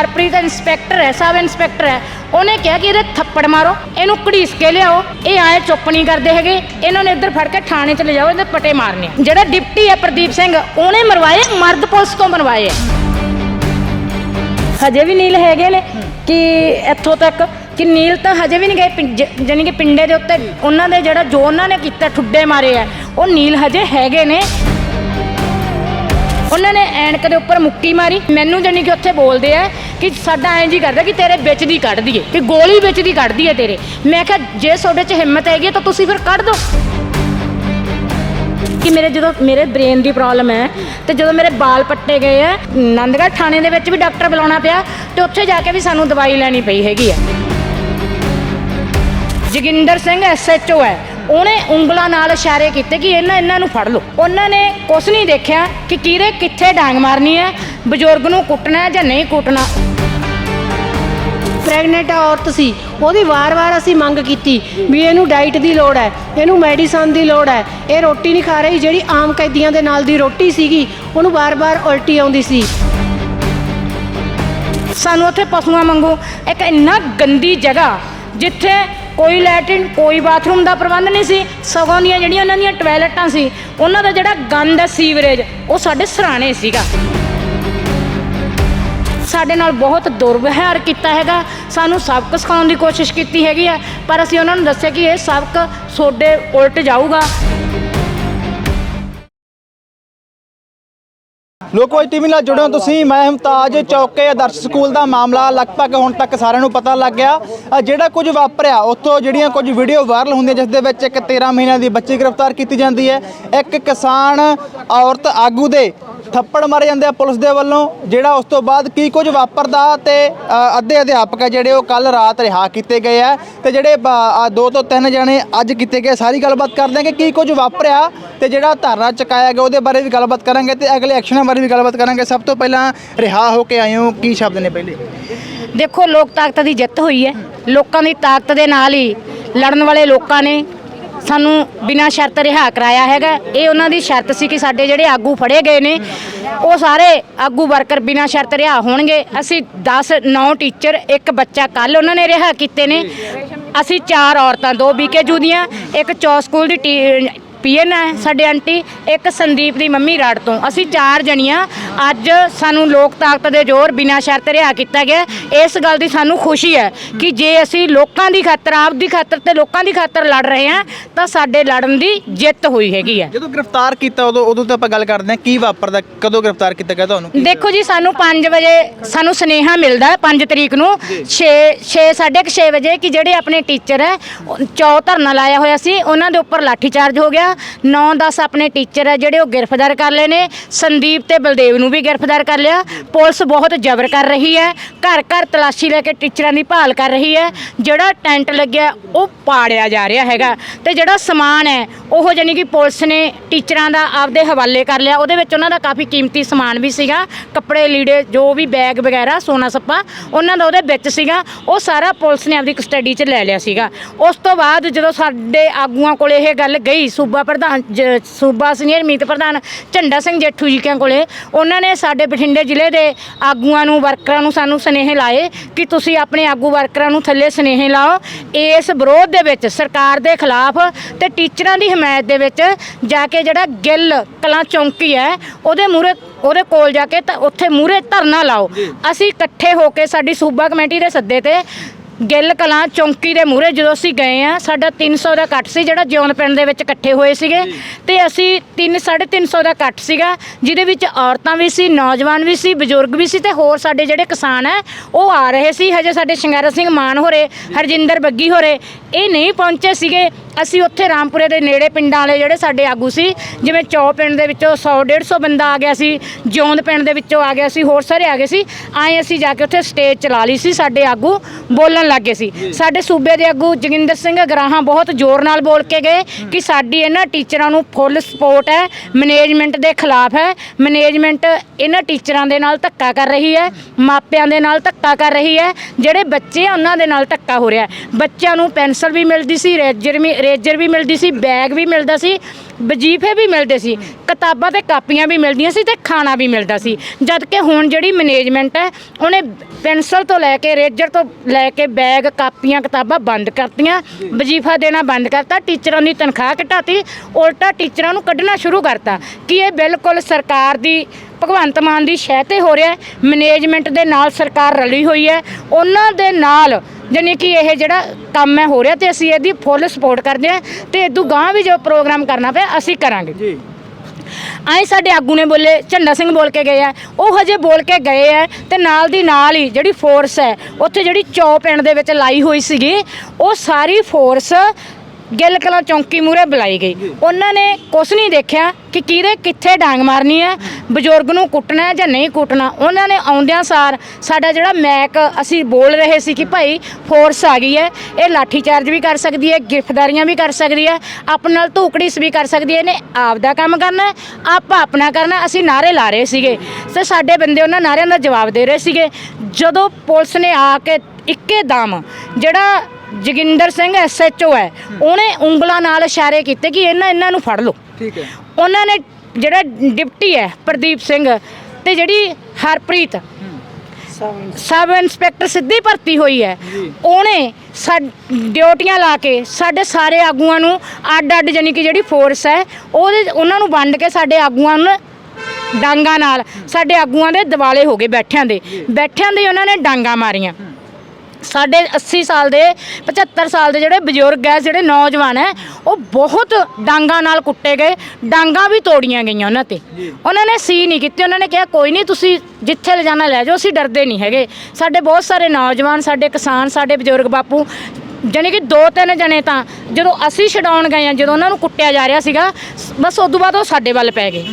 Harpreet inspector ਹੈ, sub inspector ਹੈ। ਉਹਨੇ ਕਿਹਾ ਕਿ ਇਹਦੇ ਥੱਪੜ ਮਾਰੋ, ਇਹਨੂੰ ਘੜੀਸ ਕੇ ਲਿਆਓ। ਇਹ ਆਏ ਚੁੱਪ ਨਹੀਂ ਕਰਦੇ ਹੈਗੇ। ਇਹਨਾਂ ਨੇ ਇੱਧਰ ਫੜ ਕੇ ਥਾਣੇ 'ਚ ਲੈ ਇਹਦੇ ਪਟੇ ਮਾਰਨੇ ਜਿਹੜਾ ਡਿਪਟੀ ਹੈ ਪ੍ਰਦੀਪ ਸਿੰਘ, ਉਹਨੇ ਮਰਵਾਏ, ਮਰਦ ਪੁਲਿਸ ਤੋਂ ਮਰਵਾਏ ਹਜੇ ਵੀ ਨੀਲ ਹੈਗੇ ਨੇ, ਕਿ ਇੱਥੋਂ ਤੱਕ ਕਿ ਨੀਲ ਤਾਂ ਹਜੇ ਵੀ ਨਹੀਂ ਗਏ, ਪਿੰ- ਜ- ਜਾਣੀ ਕਿ ਪਿੰਡੇ ਦੇ ਉੱਤੇ ਉਹਨਾਂ ਦੇ ਜਿਹੜਾ ਜੋ ਉਹਨਾਂ ਨੇ ਕੀਤਾ, ਠੁੱਡੇ ਮਾਰੇ ਆ, ਉਹ ਨੀਲ ਹਜੇ ਹੈਗੇ ਨੇ। ਉਹਨਾਂ ਨੇ ਐਨਕ ਦੇ ਉੱਪਰ ਮੁੱਕੀ ਮਾਰੀ। ਮੈਨੂੰ ਜਾਨੀ ਕਿ ਉੱਥੇ ਬੋਲਦੇ ਆ ਕਿ ਸਾਡਾ ਐਂ ਜੀ ਕਰਦਾ ਕਿ ਤੇਰੇ ਵਿੱਚ ਦੀ ਕੱਢ ਦਈਏ, ਕਿ ਗੋਲੀ ਵਿੱਚ ਦੀ ਕੱਢ ਦਈਏ ਤੇਰੇ। ਮੈਂ ਕਿਹਾ, ਜੇ ਤੁਹਾਡੇ 'ਚ ਹਿੰਮਤ ਹੈਗੀ ਹੈ ਤਾਂ ਤੁਸੀਂ ਫਿਰ ਕੱਢ ਦਿਓ। ਕਿ ਮੇਰੇ ਜਦੋਂ ਮੇਰੇ ਬ੍ਰੇਨ ਦੀ ਪ੍ਰੋਬਲਮ ਹੈ, ਤੇ ਜਦੋਂ ਮੇਰੇ ਬਾਲ ਪੱਟੇ ਗਏ ਆ, ਨੰਦਗੜ੍ਹ ਥਾਣੇ ਦੇ ਵਿੱਚ ਵੀ ਡਾਕਟਰ ਬੁਲਾਉਣਾ ਪਿਆ, ਤੇ ਉੱਥੇ ਜਾ ਕੇ ਵੀ ਸਾਨੂੰ ਦਵਾਈ ਲੈਣੀ ਪਈ ਹੈਗੀ ਆ। ਜੋਗਿੰਦਰ ਸਿੰਘ ਐਸਐਚਓ ਹੈ। ਉਹਨੇ ਉਂਗਲਾਂ ਨਾਲ ਇਸ਼ਾਰੇ ਕੀਤੇ ਕਿ ਇਹਨਾਂ ਇਹਨਾਂ ਨੂੰ ਫੜ ਲਓ। ਉਹਨਾਂ ਨੇ ਕੁਛ ਨਹੀਂ ਦੇਖਿਆ ਕਿ ਕਿਹਦੇ ਕਿੱਥੇ ਡਾਂਗ ਮਾਰਨੀ ਹੈ ਬਜ਼ੁਰਗ ਨੂੰ ਕੁੱਟਣਾ ਹੈ ਜਾਂ ਨਹੀਂ ਕੁੱਟਣਾ। ਪ੍ਰੈਗਨੈਂਟ ਔਰਤ ਸੀ ਉਹਦੀ ਵਾਰ-ਵਾਰ ਅਸੀਂ ਮੰਗ ਕੀਤੀ ਵੀ ਇਹਨੂੰ ਡਾਈਟ ਦੀ ਲੋੜ ਹੈ ਇਹਨੂੰ ਮੈਡੀਸਨ ਦੀ ਲੋੜ ਹੈ। ਇਹ ਰੋਟੀ ਨਹੀਂ ਖਾ ਰਹੀ ਜਿਹੜੀ ਆਮ ਕੈਦੀਆਂ ਦੇ ਨਾਲ ਦੀ ਰੋਟੀ ਸੀਗੀ ਉਹਨੂੰ ਵਾਰ-ਵਾਰ ਉਲਟੀ ਆਉਂਦੀ ਸੀ। ਸਾਨੂੰ ਉੱਥੇ ਪਸ਼ੂਆਂ ਵਾਂਗੂ ਇੱਕ ਇੰਨਾ ਗੰਦੀ ਜਗ੍ਹਾ ਜਿੱਥੇ ਕੋਈ ਲੈਟਰਿਨ, ਕੋਈ ਬਾਥਰੂਮ ਦਾ ਪ੍ਰਬੰਧ ਨਹੀਂ ਸੀ। ਸਗੋਂ ਦੀਆਂ ਜਿਹੜੀਆਂ ਉਹਨਾਂ ਦੀਆਂ ਟਾਇਲਟਾਂ ਸੀ, ਉਹਨਾਂ ਦਾ ਜਿਹੜਾ ਗੰਦ ਹੈ, ਸੀਵਰੇਜ, ਉਹ ਸਾਡੇ ਸਰਾਣੇ ਸੀਗਾ। ਸਾਡੇ ਨਾਲ ਬਹੁਤ ਦੁਰਵਿਹਾਰ ਕੀਤਾ ਹੈਗਾ। ਸਾਨੂੰ ਸਬਕ ਸਿਖਾਉਣ ਦੀ ਕੋਸ਼ਿਸ਼ ਕੀਤੀ ਹੈਗੀ ਆ ਪਰ ਅਸੀਂ ਉਹਨਾਂ ਨੂੰ ਦੱਸਿਆ ਕਿ ਇਹ ਸਬਕ ਤੁਹਾਡੇ ਉਲਟ ਜਾਊਗਾ। ਲੋਕਵਾਈ ਟੀਵੀ ਨਾਲ ਜੁੜੇ ਹੋ ਤੁਸੀਂ। ਮੈਂ ਹਮਤਾਜ, ਚੌਕੇ, ਆਦਰਸ਼ ਸਕੂਲ ਦਾ ਮਾਮਲਾ ਲਗਭਗ ਹੁਣ ਤੱਕ ਸਾਰਿਆਂ ਨੂੰ ਪਤਾ ਲੱਗ ਗਿਆ। ਜਿਹੜਾ ਕੁਝ ਵਾਪਰਿਆ, ਉੱਥੋਂ ਜਿਹੜੀਆਂ ਕੁਝ ਵੀਡੀਓ ਵਾਇਰਲ ਹੁੰਦੀਆਂ, ਜਿਸ ਦੇ ਵਿੱਚ ਇੱਕ 13 ਮਹੀਨਿਆਂ ਦੀ ਬੱਚੀ ਗ੍ਰਿਫਤਾਰ ਕੀਤੀ ਜਾਂਦੀ ਹੈ। ਇੱਕ ਕਿਸਾਨ, ਔਰਤ ਆਗੂ ਦੇ ਥੱਪੜ ਮਾਰੇ ਜਾਂਦੇ ਆ ਪੁਲਿਸ ਦੇ ਵੱਲੋਂ, ਜਿਹੜਾ ਉਸ ਤੋਂ ਬਾਅਦ ਕੀ ਕੁਝ ਵਾਪਰਦਾ ਤੇ ਅੱਧੇ ਅਧਿਆਪਕ ਆ ਜਿਹੜੇ ਉਹ ਕੱਲ ਰਾਤ ਰਿਹਾ ਕੀਤੇ ਗਏ ਆ। ਤੇ ਜਿਹੜੇ ਦੋ ਤੋਂ ਤਿੰਨ ਜਣੇ ਅੱਜ ਕੀਤੇ ਗਏ, ਸਾਰੀ ਗੱਲਬਾਤ ਕਰਦੇ ਹਾਂ ਕਿ ਕੀ ਕੁਝ ਵਾਪਰਿਆ ਤੇ ਜਿਹੜਾ ਧਰਨਾ ਚੁਕਾਇਆ ਗਿਆ, ਉਹਦੇ ਬਾਰੇ ਵੀ ਗੱਲਬਾਤ ਕਰਾਂਗੇ ਤੇ ਅਗਲੇ ਐਕਸ਼ਨਾਂ ਬਾਰੇ ਵੀ ਗੱਲਬਾਤ ਕਰਾਂਗੇ। ਸਭ ਤੋਂ ਪਹਿਲਾਂ ਰਿਹਾ ਹੋ ਕੇ ਆਏ ਹੋ, ਕੀ ਸ਼ਬਦ ਨੇ ਪਹਿਲੇ? ਦੇਖੋ, ਲੋਕ ਤਾਕਤ ਦੀ ਜਿੱਤ ਹੋਈ ਹੈ। ਲੋਕਾਂ ਦੀ ਤਾਕਤ ਦੇ ਨਾਲ ਹੀ ਲੜਨ ਵਾਲੇ ਲੋਕਾਂ ਨੇ ਸਾਨੂੰ ਬਿਨਾਂ ਸ਼ਰਤ ਰਿਹਾ ਕਰਾਇਆ ਹੈਗਾ। ਇਹ ਉਹਨਾਂ ਦੀ ਸ਼ਰਤ ਸੀ ਕਿ ਸਾਡੇ ਜਿਹੜੇ ਆਗੂ ਫੜੇ ਗਏ ਨੇ, ਉਹ ਸਾਰੇ ਆਗੂ ਵਰਕਰ ਬਿਨਾਂ ਸ਼ਰਤ ਰਿਹਾ ਹੋਣਗੇ। ਅਸੀਂ 10 9 ਟੀਚਰ, ਇੱਕ ਬੱਚਾ ਕੱਲ ਉਹਨਾਂ ਨੇ ਰਿਹਾ ਕੀਤੇ ਨੇ। ਅਸੀਂ ਚਾਰ ਔਰਤਾਂ, ਦੋ ਬੀਕੇਜੂ ਦੀਆਂ, ਇੱਕ ਚੌ ਸਕੂਲ ਦੀ ਟੀ ਪੀਐਨ ਹੈ ਸਾਡੇ ਆਂਟੀ ਇੱਕ ਸੰਦੀਪ ਦੀ ਮੰਮੀ ਰਾੜ ਤੋਂ। ਅਸੀਂ ਚਾਰ ਜਣੀਆਂ ਅੱਜ ਸਾਨੂੰ ਲੋਕ ਤਾਕਤ ਦੇ ਜ਼ੋਰ ਬਿਨਾਂ ਸ਼ਰਤ ਰਿਹਾ ਕੀਤਾ ਗਿਆ ਇਸ ਗੱਲ ਦੀ ਸਾਨੂੰ ਖੁਸ਼ੀ ਹੈ ਕਿ ਜੇ ਅਸੀਂ ਲੋਕਾਂ ਦੀ ਖਾਤਰ ਆਪ ਦੀ ਖਾਤਰ ਤੇ ਲੋਕਾਂ ਦੀ ਖਾਤਰ ਲੜ ਰਹੇ ਹਾਂ ਤਾਂ ਸਾਡੇ ਲੜਨ ਦੀ ਜਿੱਤ ਹੋਈ ਹੈਗੀ ਹੈ। ਜਦੋਂ ਗ੍ਰਿਫਤਾਰ ਕੀਤਾ ਉਦੋਂ ਉਦੋਂ ਤਾਂ ਆਪਾਂ ਗੱਲ ਕਰਦੇ ਹਾਂ ਕੀ ਵਾਪਰਦਾ ਕਦੋਂ ਗ੍ਰਿਫਤਾਰ ਕੀਤਾ ਗਿਆ ਤੁਹਾਨੂੰ? ਦੇਖੋ ਜੀ ਸਾਨੂੰ 5 ਵਜੇ ਸਾਨੂੰ ਸੁਨੇਹਾ ਮਿਲਦਾ ਹੈ 5 ਤਰੀਕ ਨੂੰ। 6 6 6:30 ਵਜੇ ਕਿ ਜਿਹੜੇ ਆਪਣੇ ਟੀਚਰ ਹੈ ਚੌ ਧਰਨਾ ਲਾਇਆ ਹੋਇਆ ਸੀ ਉਹਨਾਂ ਦੇ ਉੱਪਰ ਲਾਠੀ ਚਾਰਜ ਹੋ ਗਿਆ। 9-10 ਆਪਣੇ ਟੀਚਰ ਹੈ ਜਿਹੜੇ ਉਹ ਗ੍ਰਿਫਤਾਰ ਕਰ ਲਏ ਨੇ। ਸੰਦੀਪ ਤੇ ਬਲਦੇਵ ਨੂੰ ਵੀ ਗ੍ਰਿਫਤਾਰ ਕਰ ਲਿਆ। ਪੁਲਿਸ ਬਹੁਤ ਜ਼ਬਰ ਕਰ ਰਹੀ ਹੈ। ਘਰ ਘਰ ਤਲਾਸ਼ੀ ਲੈ ਕੇ ਟੀਚਰਾਂ ਦੀ ਭਾਲ ਕਰ ਰਹੀ ਹੈ। ਜਿਹੜਾ ਟੈਂਟ ਲੱਗਿਆ, ਉਹ ਪਾੜਿਆ ਜਾ ਰਿਹਾ ਹੈਗਾ। ਤੇ ਜਿਹੜਾ ਸਮਾਨ ਹੈ, ਉਹ ਜਾਨੀ ਕਿ ਪੁਲਿਸ ਨੇ ਟੀਚਰਾਂ ਦਾ ਆਪਦੇ ਹਵਾਲੇ ਕਰ ਲਿਆ। ਉਹਦੇ ਵਿੱਚ ਉਹਨਾਂ ਦਾ ਕਾਫੀ ਕੀਮਤੀ ਸਮਾਨ ਵੀ ਸੀਗਾ। ਕੱਪੜੇ, ਲੀੜੇ, ਜੋ ਵੀ ਬੈਗ ਵਗੈਰਾ, ਸੋਨਾ ਸੱਪਾ, ਉਹਨਾਂ ਦਾ ਉਹਦੇ ਵਿੱਚ ਸੀਗਾ। ਉਹ ਸਾਰਾ ਪੁਲਿਸ ਨੇ ਆਪਦੀ ਕਸਟਡੀ 'ਚ ਲੈ ਲਿਆ ਸੀਗਾ। ਉਸ ਤੋਂ ਬਾਅਦ ਜਦੋਂ ਸਾਡੇ ਆਗੂਆਂ ਕੋਲ ਇਹ ਗੱਲ ਗਈ, ਸੂਬਾ ਪ੍ਰਧਾਨ ਜ- ਸੂਬਾ ਸੀਨੀਅਰ ਮੀਤ ਪ੍ਰਧਾਨ ਝੰਡਾ ਸਿੰਘ ਜੇਠੂ ਜੀ ਕਿਆਂ ਕੋਲੇ ਉਹਨਾਂ ਨੇ ਸਾਡੇ ਬਠਿੰਡੇ ਜ਼ਿਲ੍ਹੇ ਦੇ ਆਗੂਆਂ ਨੂੰ ਵਰਕਰਾਂ ਨੂੰ ਸਾਨੂੰ ਸੁਨੇਹੇ ਲਾਏ ਕਿ ਤੁਸੀਂ ਆਪਣੇ ਆਗੂ ਵਰਕਰਾਂ ਨੂੰ ਥੱਲੇ ਸੁਨੇਹੇ ਲਾਓ। ਇਸ ਵਿਰੋਧ ਦੇ ਵਿੱਚ ਸਰਕਾਰ ਦੇ ਖਿਲਾਫ ਤੇ ਟੀਚਰਾਂ ਦੀ ਹਮਾਇਤ ਦੇ ਵਿੱਚ ਜਾ ਕੇ ਜਿਹੜਾ ਗਿੱਲ ਕਲਾਂ ਚੌਂਕੀ ਹੈ ਉਹਦੇ ਮੂਹਰੇ ਉਹਦੇ ਕੋਲ ਜਾ ਕੇ ਤਾਂ ਉੱਥੇ ਮੂਹਰੇ ਧਰਨਾ ਲਾਓ। ਅਸੀਂ ਇਕੱਠੇ ਹੋ ਕੇ ਸਾਡੀ ਸੂਬਾ ਕਮੇਟੀ ਦੇ ਸੱਦੇ ਤੇ ਗਿੱਲ ਕਲਾਂ ਚੌਂਕੀ ਦੇ ਮੂਹਰੇ ਜਦੋਂ ਅਸੀਂ ਗਏ ਆ ਸਾਡਾ 300 ਦਾ ਕੱਟ ਸੀ ਜਿਹੜਾ ਜਿਉਣ ਪਿੰਡ ਦੇ ਵਿੱਚ ਇਕੱਠੇ ਹੋਏ ਸੀਗੇ। ਤੇ ਅਸੀਂ 3 350 ਦਾ ਕੱਟ ਸੀਗਾ ਜਿਹਦੇ ਵਿੱਚ ਔਰਤਾਂ ਵੀ ਸੀ ਨੌਜਵਾਨ ਵੀ ਸੀ ਬਜ਼ੁਰਗ ਵੀ ਸੀ ਤੇ ਹੋਰ ਸਾਡੇ ਜਿਹੜੇ ਕਿਸਾਨ ਹੈ ਉਹ ਆ ਰਹੇ ਸੀ। ਹਜੇ ਸਾਡੇ ਸ਼ਿੰਗਾਰਾ ਸਿੰਘ ਮਾਨ ਹੋਰੇ ਹਰਜਿੰਦਰ ਬੱਗੀ ਹੋਰੇ ਇਹ ਨਹੀਂ ਪਹੁੰਚੇ ਸੀਗੇ। ਅਸੀਂ ਉੱਥੇ ਰਾਮਪੁਰੇ ਦੇ ਨੇੜੇ ਪਿੰਡਾਂ ਵਾਲੇ ਜਿਹੜੇ ਸਾਡੇ ਆਗੂ ਸੀ ਜਿਵੇਂ ਚੌ ਪਿੰਡ ਦੇ ਵਿੱਚੋਂ 100 150 ਬੰਦਾ ਆ ਗਿਆ ਸੀ ਜਿਉਂਦ ਪਿੰਡ ਦੇ ਵਿੱਚੋਂ ਆ ਗਿਆ ਸੀ ਹੋਰ ਸਾਰੇ ਆ ਗਏ ਸੀ ਆਏ ਅਸੀਂ ਜਾ ਕੇ ਉੱਥੇ ਸਟੇਜ ਚਲਾ ਲਈ ਸੀ ਸਾਡੇ ਆਗੂ ਬੋਲਣ ਲੱਗੇ ਸੀ ਸਾਡੇ ਸੂਬੇ ਦੇ ਆਗੂ ਜੋਗਿੰਦਰ ਸਿੰਘ ਗਰਾਹਾਂ ਬਹੁਤ ਜ਼ੋਰ ਨਾਲ ਬੋਲ ਕੇ ਗਏ ਕਿ ਸਾਡੀ ਇਹਨਾਂ ਟੀਚਰਾਂ ਨੂੰ ਫੁੱਲ ਸਪੋਰਟ ਹੈ ਮੈਨੇਜਮੈਂਟ ਦੇ ਖਿਲਾਫ ਹੈ ਮੈਨੇਜਮੈਂਟ ਇਹਨਾਂ ਟੀਚਰਾਂ ਦੇ ਨਾਲ ਧੱਕਾ ਕਰ ਰਹੀ ਹੈ ਮਾਪਿਆਂ ਦੇ ਨਾਲ ਧੱਕਾ ਕਰ ਰਹੀ ਹੈ ਜਿਹੜੇ ਬੱਚੇ ਆ ਉਹਨਾਂ ਦੇ ਨਾਲ ਧੱਕਾ ਹੋ ਰਿਹਾ ਹੈ। ਬੱਚਿਆਂ ਨੂੰ ਪੈਨਸਲ ਵੀ ਮਿਲਦੀ ਸੀ ਰੇਜਰ ਵੀ ਰੇਜਰ ਵੀ ਮਿਲਦੀ ਸੀ, ਬੈਗ ਵੀ ਮਿਲਦਾ ਸੀ, ਵਜੀਫੇ ਵੀ ਮਿਲਦੇ ਸੀ, ਕਿਤਾਬਾਂ ਤੇ ਕਾਪੀਆਂ ਵੀ ਮਿਲਦੀਆਂ ਸੀ ਤੇ ਖਾਣਾ ਵੀ ਮਿਲਦਾ ਸੀ। ਜਦ ਕਿ ਹੁਣ ਜਿਹੜੀ ਮੈਨੇਜਮੈਂਟ ਹੈ, ਉਹਨੇ ਪੈਨਸਲ ਤੋਂ ਲੈ ਕੇ ਰੇਜਰ ਤੋਂ ਲੈ ਕੇ ਬੈਗ, ਕਾਪੀਆਂ, ਕਿਤਾਬਾਂ ਬੰਦ ਕਰਤੀਆਂ, ਵਜੀਫਾ ਦੇਣਾ ਬੰਦ ਕਰਤਾ, ਟੀਚਰਾਂ ਦੀ ਤਨਖਾਹ ਘਟਾਤੀ, ਉਲਟਾ ਟੀਚਰਾਂ ਨੂੰ ਕੱਢਣਾ ਸ਼ੁਰੂ ਕਰਤਾ। ਕਿ ਇਹ ਬਿਲਕੁਲ ਸਰਕਾਰ ਦੀ ਭਗਵੰਤ ਮਾਨ ਦੀ ਸ਼ਹਿ ਤੇ ਹੋ ਰਿਹਾ ਹੈ। ਮੈਨੇਜਮੈਂਟ ਦੇ ਨਾਲ ਸਰਕਾਰ ਰਲੀ ਹੋਈ ਹੈ। ਉਹਨਾਂ ਦੇ ਨਾਲ ਜਾਣੀ ਕਿ ਇਹ ਜਿਹੜਾ ਕੰਮ ਹੈ ਹੋ ਰਿਹਾ ਤੇ ਅਸੀਂ ਇਹਦੀ ਫੁੱਲ ਸਪੋਰਟ ਕਰਦੇ ਹਾਂ ਤੇ ਇਦੋਂ ਗਾਂ ਵੀ ਜੋ ਪ੍ਰੋਗਰਾਮ ਕਰਨਾ ਪਿਆ ਅਸੀਂ ਕਰਾਂਗੇ। ਜੀ। ਆਏ ਸਾਡੇ ਆਗੂ ਨੇ ਬੋਲੇ ਝੰਡਾ ਸਿੰਘ ਬੋਲ ਕੇ ਗਏ ਆ। ਉਹ ਹਜੇ ਬੋਲ ਕੇ ਗਏ ਆ ਤੇ ਨਾਲ ਦੀ ਨਾਲ ਹੀ ਜਿਹੜੀ ਫੋਰਸ ਹੈ ਉੱਥੇ ਜਿਹੜੀ ਚੌ ਪਿੰਡ ਦੇ ਵਿੱਚ ਲਾਈ ਹੋਈ ਸੀਗੀ ਉਹ ਸਾਰੀ ਫੋਰਸ ਗਿੱਲ ਕਲਾਂ ਚੌਂਕੀ ਮੂਰੇ ਬੁਲਾਈ ਗਈ। ਉਹਨਾਂ ਨੇ ਕੁਛ ਨਹੀਂ ਦੇਖਿਆ ਕਿ ਕਿਹਦੇ ਕਿੱਥੇ ਡਾਂਗ ਮਾਰਨੀ ਹੈ, ਬਜ਼ੁਰਗ ਨੂੰ ਕੁੱਟਣਾ ਹੈ ਜਾਂ ਨਹੀਂ ਕੁੱਟਣਾ। ਉਹਨਾਂ ਨੇ ਆਉਂਦਿਆਂ ਸਾਰ ਸਾਡਾ ਜਿਹੜਾ ਮੈਕ, ਅਸੀਂ ਬੋਲ ਰਹੇ ਸੀ ਕਿ ਭਾਈ ਫੋਰਸ ਆ ਗਈ ਹੈ, ਇਹ ਲਾਠੀ ਚਾਰਜ ਵੀ ਕਰ ਸਕਦੀ ਹੈ, ਗ੍ਰਿਫਤਾਰੀਆਂ ਵੀ ਕਰ ਸਕਦੀ ਹੈ ਆਪਣੇ ਨਾਲ ਧੂਕੜੀਸ ਵੀ ਕਰ ਸਕਦੀ ਹੈ, ਇਹਨੇ ਆਪ ਦਾ ਕੰਮ ਕਰਨਾ ਆਪਾਂ ਆਪਣਾ ਕਰਨਾ ਅਸੀਂ ਨਾਰੇ ਲਾ ਰਹੇ ਸੀਗੇ ਤੇ ਸਾਡੇ ਬੰਦੇ ਉਹਨਾਂ ਨਾਰਿਆਂ ਦਾ ਜਵਾਬ ਦੇ ਰਹੇ ਸੀਗੇ। ਜਦੋਂ ਪੁਲਿਸ ਨੇ ਆ ਕੇ ਇੱਕੇ ਦਮ ਜਿਹੜਾ ਜੋਗਿੰਦਰ ਸਿੰਘ ਐਸਐਚਓ ਹੈ। ਉਹਨੇ ਉਂਗਲਾਂ ਨਾਲ ਇਸ਼ਾਰੇ ਕੀਤੇ ਕਿ ਇਹਨਾਂ ਇਹਨਾਂ ਨੂੰ ਫੜ ਲਓ। ਠੀਕ ਹੈ। ਉਹਨਾਂ ਨੇ ਜਿਹੜਾ ਡਿਪਟੀ ਹੈ ਪ੍ਰਦੀਪ ਸਿੰਘ ਤੇ ਜਿਹੜੀ ਹਰਪ੍ਰੀਤ ਸਬ ਇੰਸਪੈਕਟਰ ਸਿੱਧੀ ਭਰਤੀ ਹੋਈ ਹੈ। ਉਹਨੇ ਡਿਊਟੀਆਂ ਲਾ ਕੇ ਸਾਡੇ ਸਾਰੇ ਆਗੂਆਂ ਨੂੰ ਅੱਡ ਅੱਡ ਜਾਨੀ ਕਿ ਜਿਹੜੀ ਫੋਰਸ ਹੈ ਉਹਦੇ ਉਹਨਾਂ ਨੂੰ ਵੰਡ ਕੇ ਸਾਡੇ ਆਗੂਆਂ ਨੂੰ ਡਾਂਗਾ ਨਾਲ ਸਾਡੇ ਆਗੂਆਂ ਦੇ ਦਿਵਾਲੇ ਹੋ ਗਏ ਬੈਠਿਆਂ ਦੇ। ਬੈਠਿਆਂ ਦੇ ਉਹਨਾਂ ਨੇ ਡਾਂਗਾ ਮਾਰੀਆਂ। ਸਾਡੇ 80 ਸਾਲ ਦੇ 75 ਸਾਲ ਦੇ ਜਿਹੜੇ ਬਜ਼ੁਰਗ ਹੈ ਜਿਹੜੇ ਨੌਜਵਾਨ ਹੈ ਉਹ ਬਹੁਤ ਡਾਂਗਾ ਨਾਲ ਕੁੱਟੇ ਗਏ ਡਾਂਗਾ ਵੀ ਤੋੜੀਆਂ ਗਈਆਂ ਉਹਨਾਂ ਤੇ। ਉਹਨਾਂ ਨੇ ਸੀ ਨਹੀਂ ਕੀਤੀ ਉਹਨਾਂ ਨੇ ਕਿਹਾ ਕੋਈ ਨਹੀਂ ਤੁਸੀਂ ਜਿੱਥੇ ਲਿਜਾਣਾ ਲੈ ਜਾਓ ਅਸੀਂ ਡਰਦੇ ਨਹੀਂ ਹੈਗੇ। ਸਾਡੇ ਬਹੁਤ ਸਾਰੇ ਨੌਜਵਾਨ ਸਾਡੇ ਕਿਸਾਨ ਸਾਡੇ ਬਜ਼ੁਰਗ ਬਾਪੂ ਜਾਣੀ ਕਿ ਦੋ ਤਿੰਨ ਜਣੇ ਤਾਂ ਜਦੋਂ ਅਸੀਂ ਛਡਾਉਣ ਗਏ ਆ ਜਦੋਂ ਉਹਨਾਂ ਨੂੰ ਕੁੱਟਿਆ ਜਾ ਰਿਹਾ ਸੀਗਾ ਬਸ ਉਦੋਂ ਬਾਅਦ ਉਹ ਸਾਡੇ ਵੱਲ ਪੈ ਗਏ।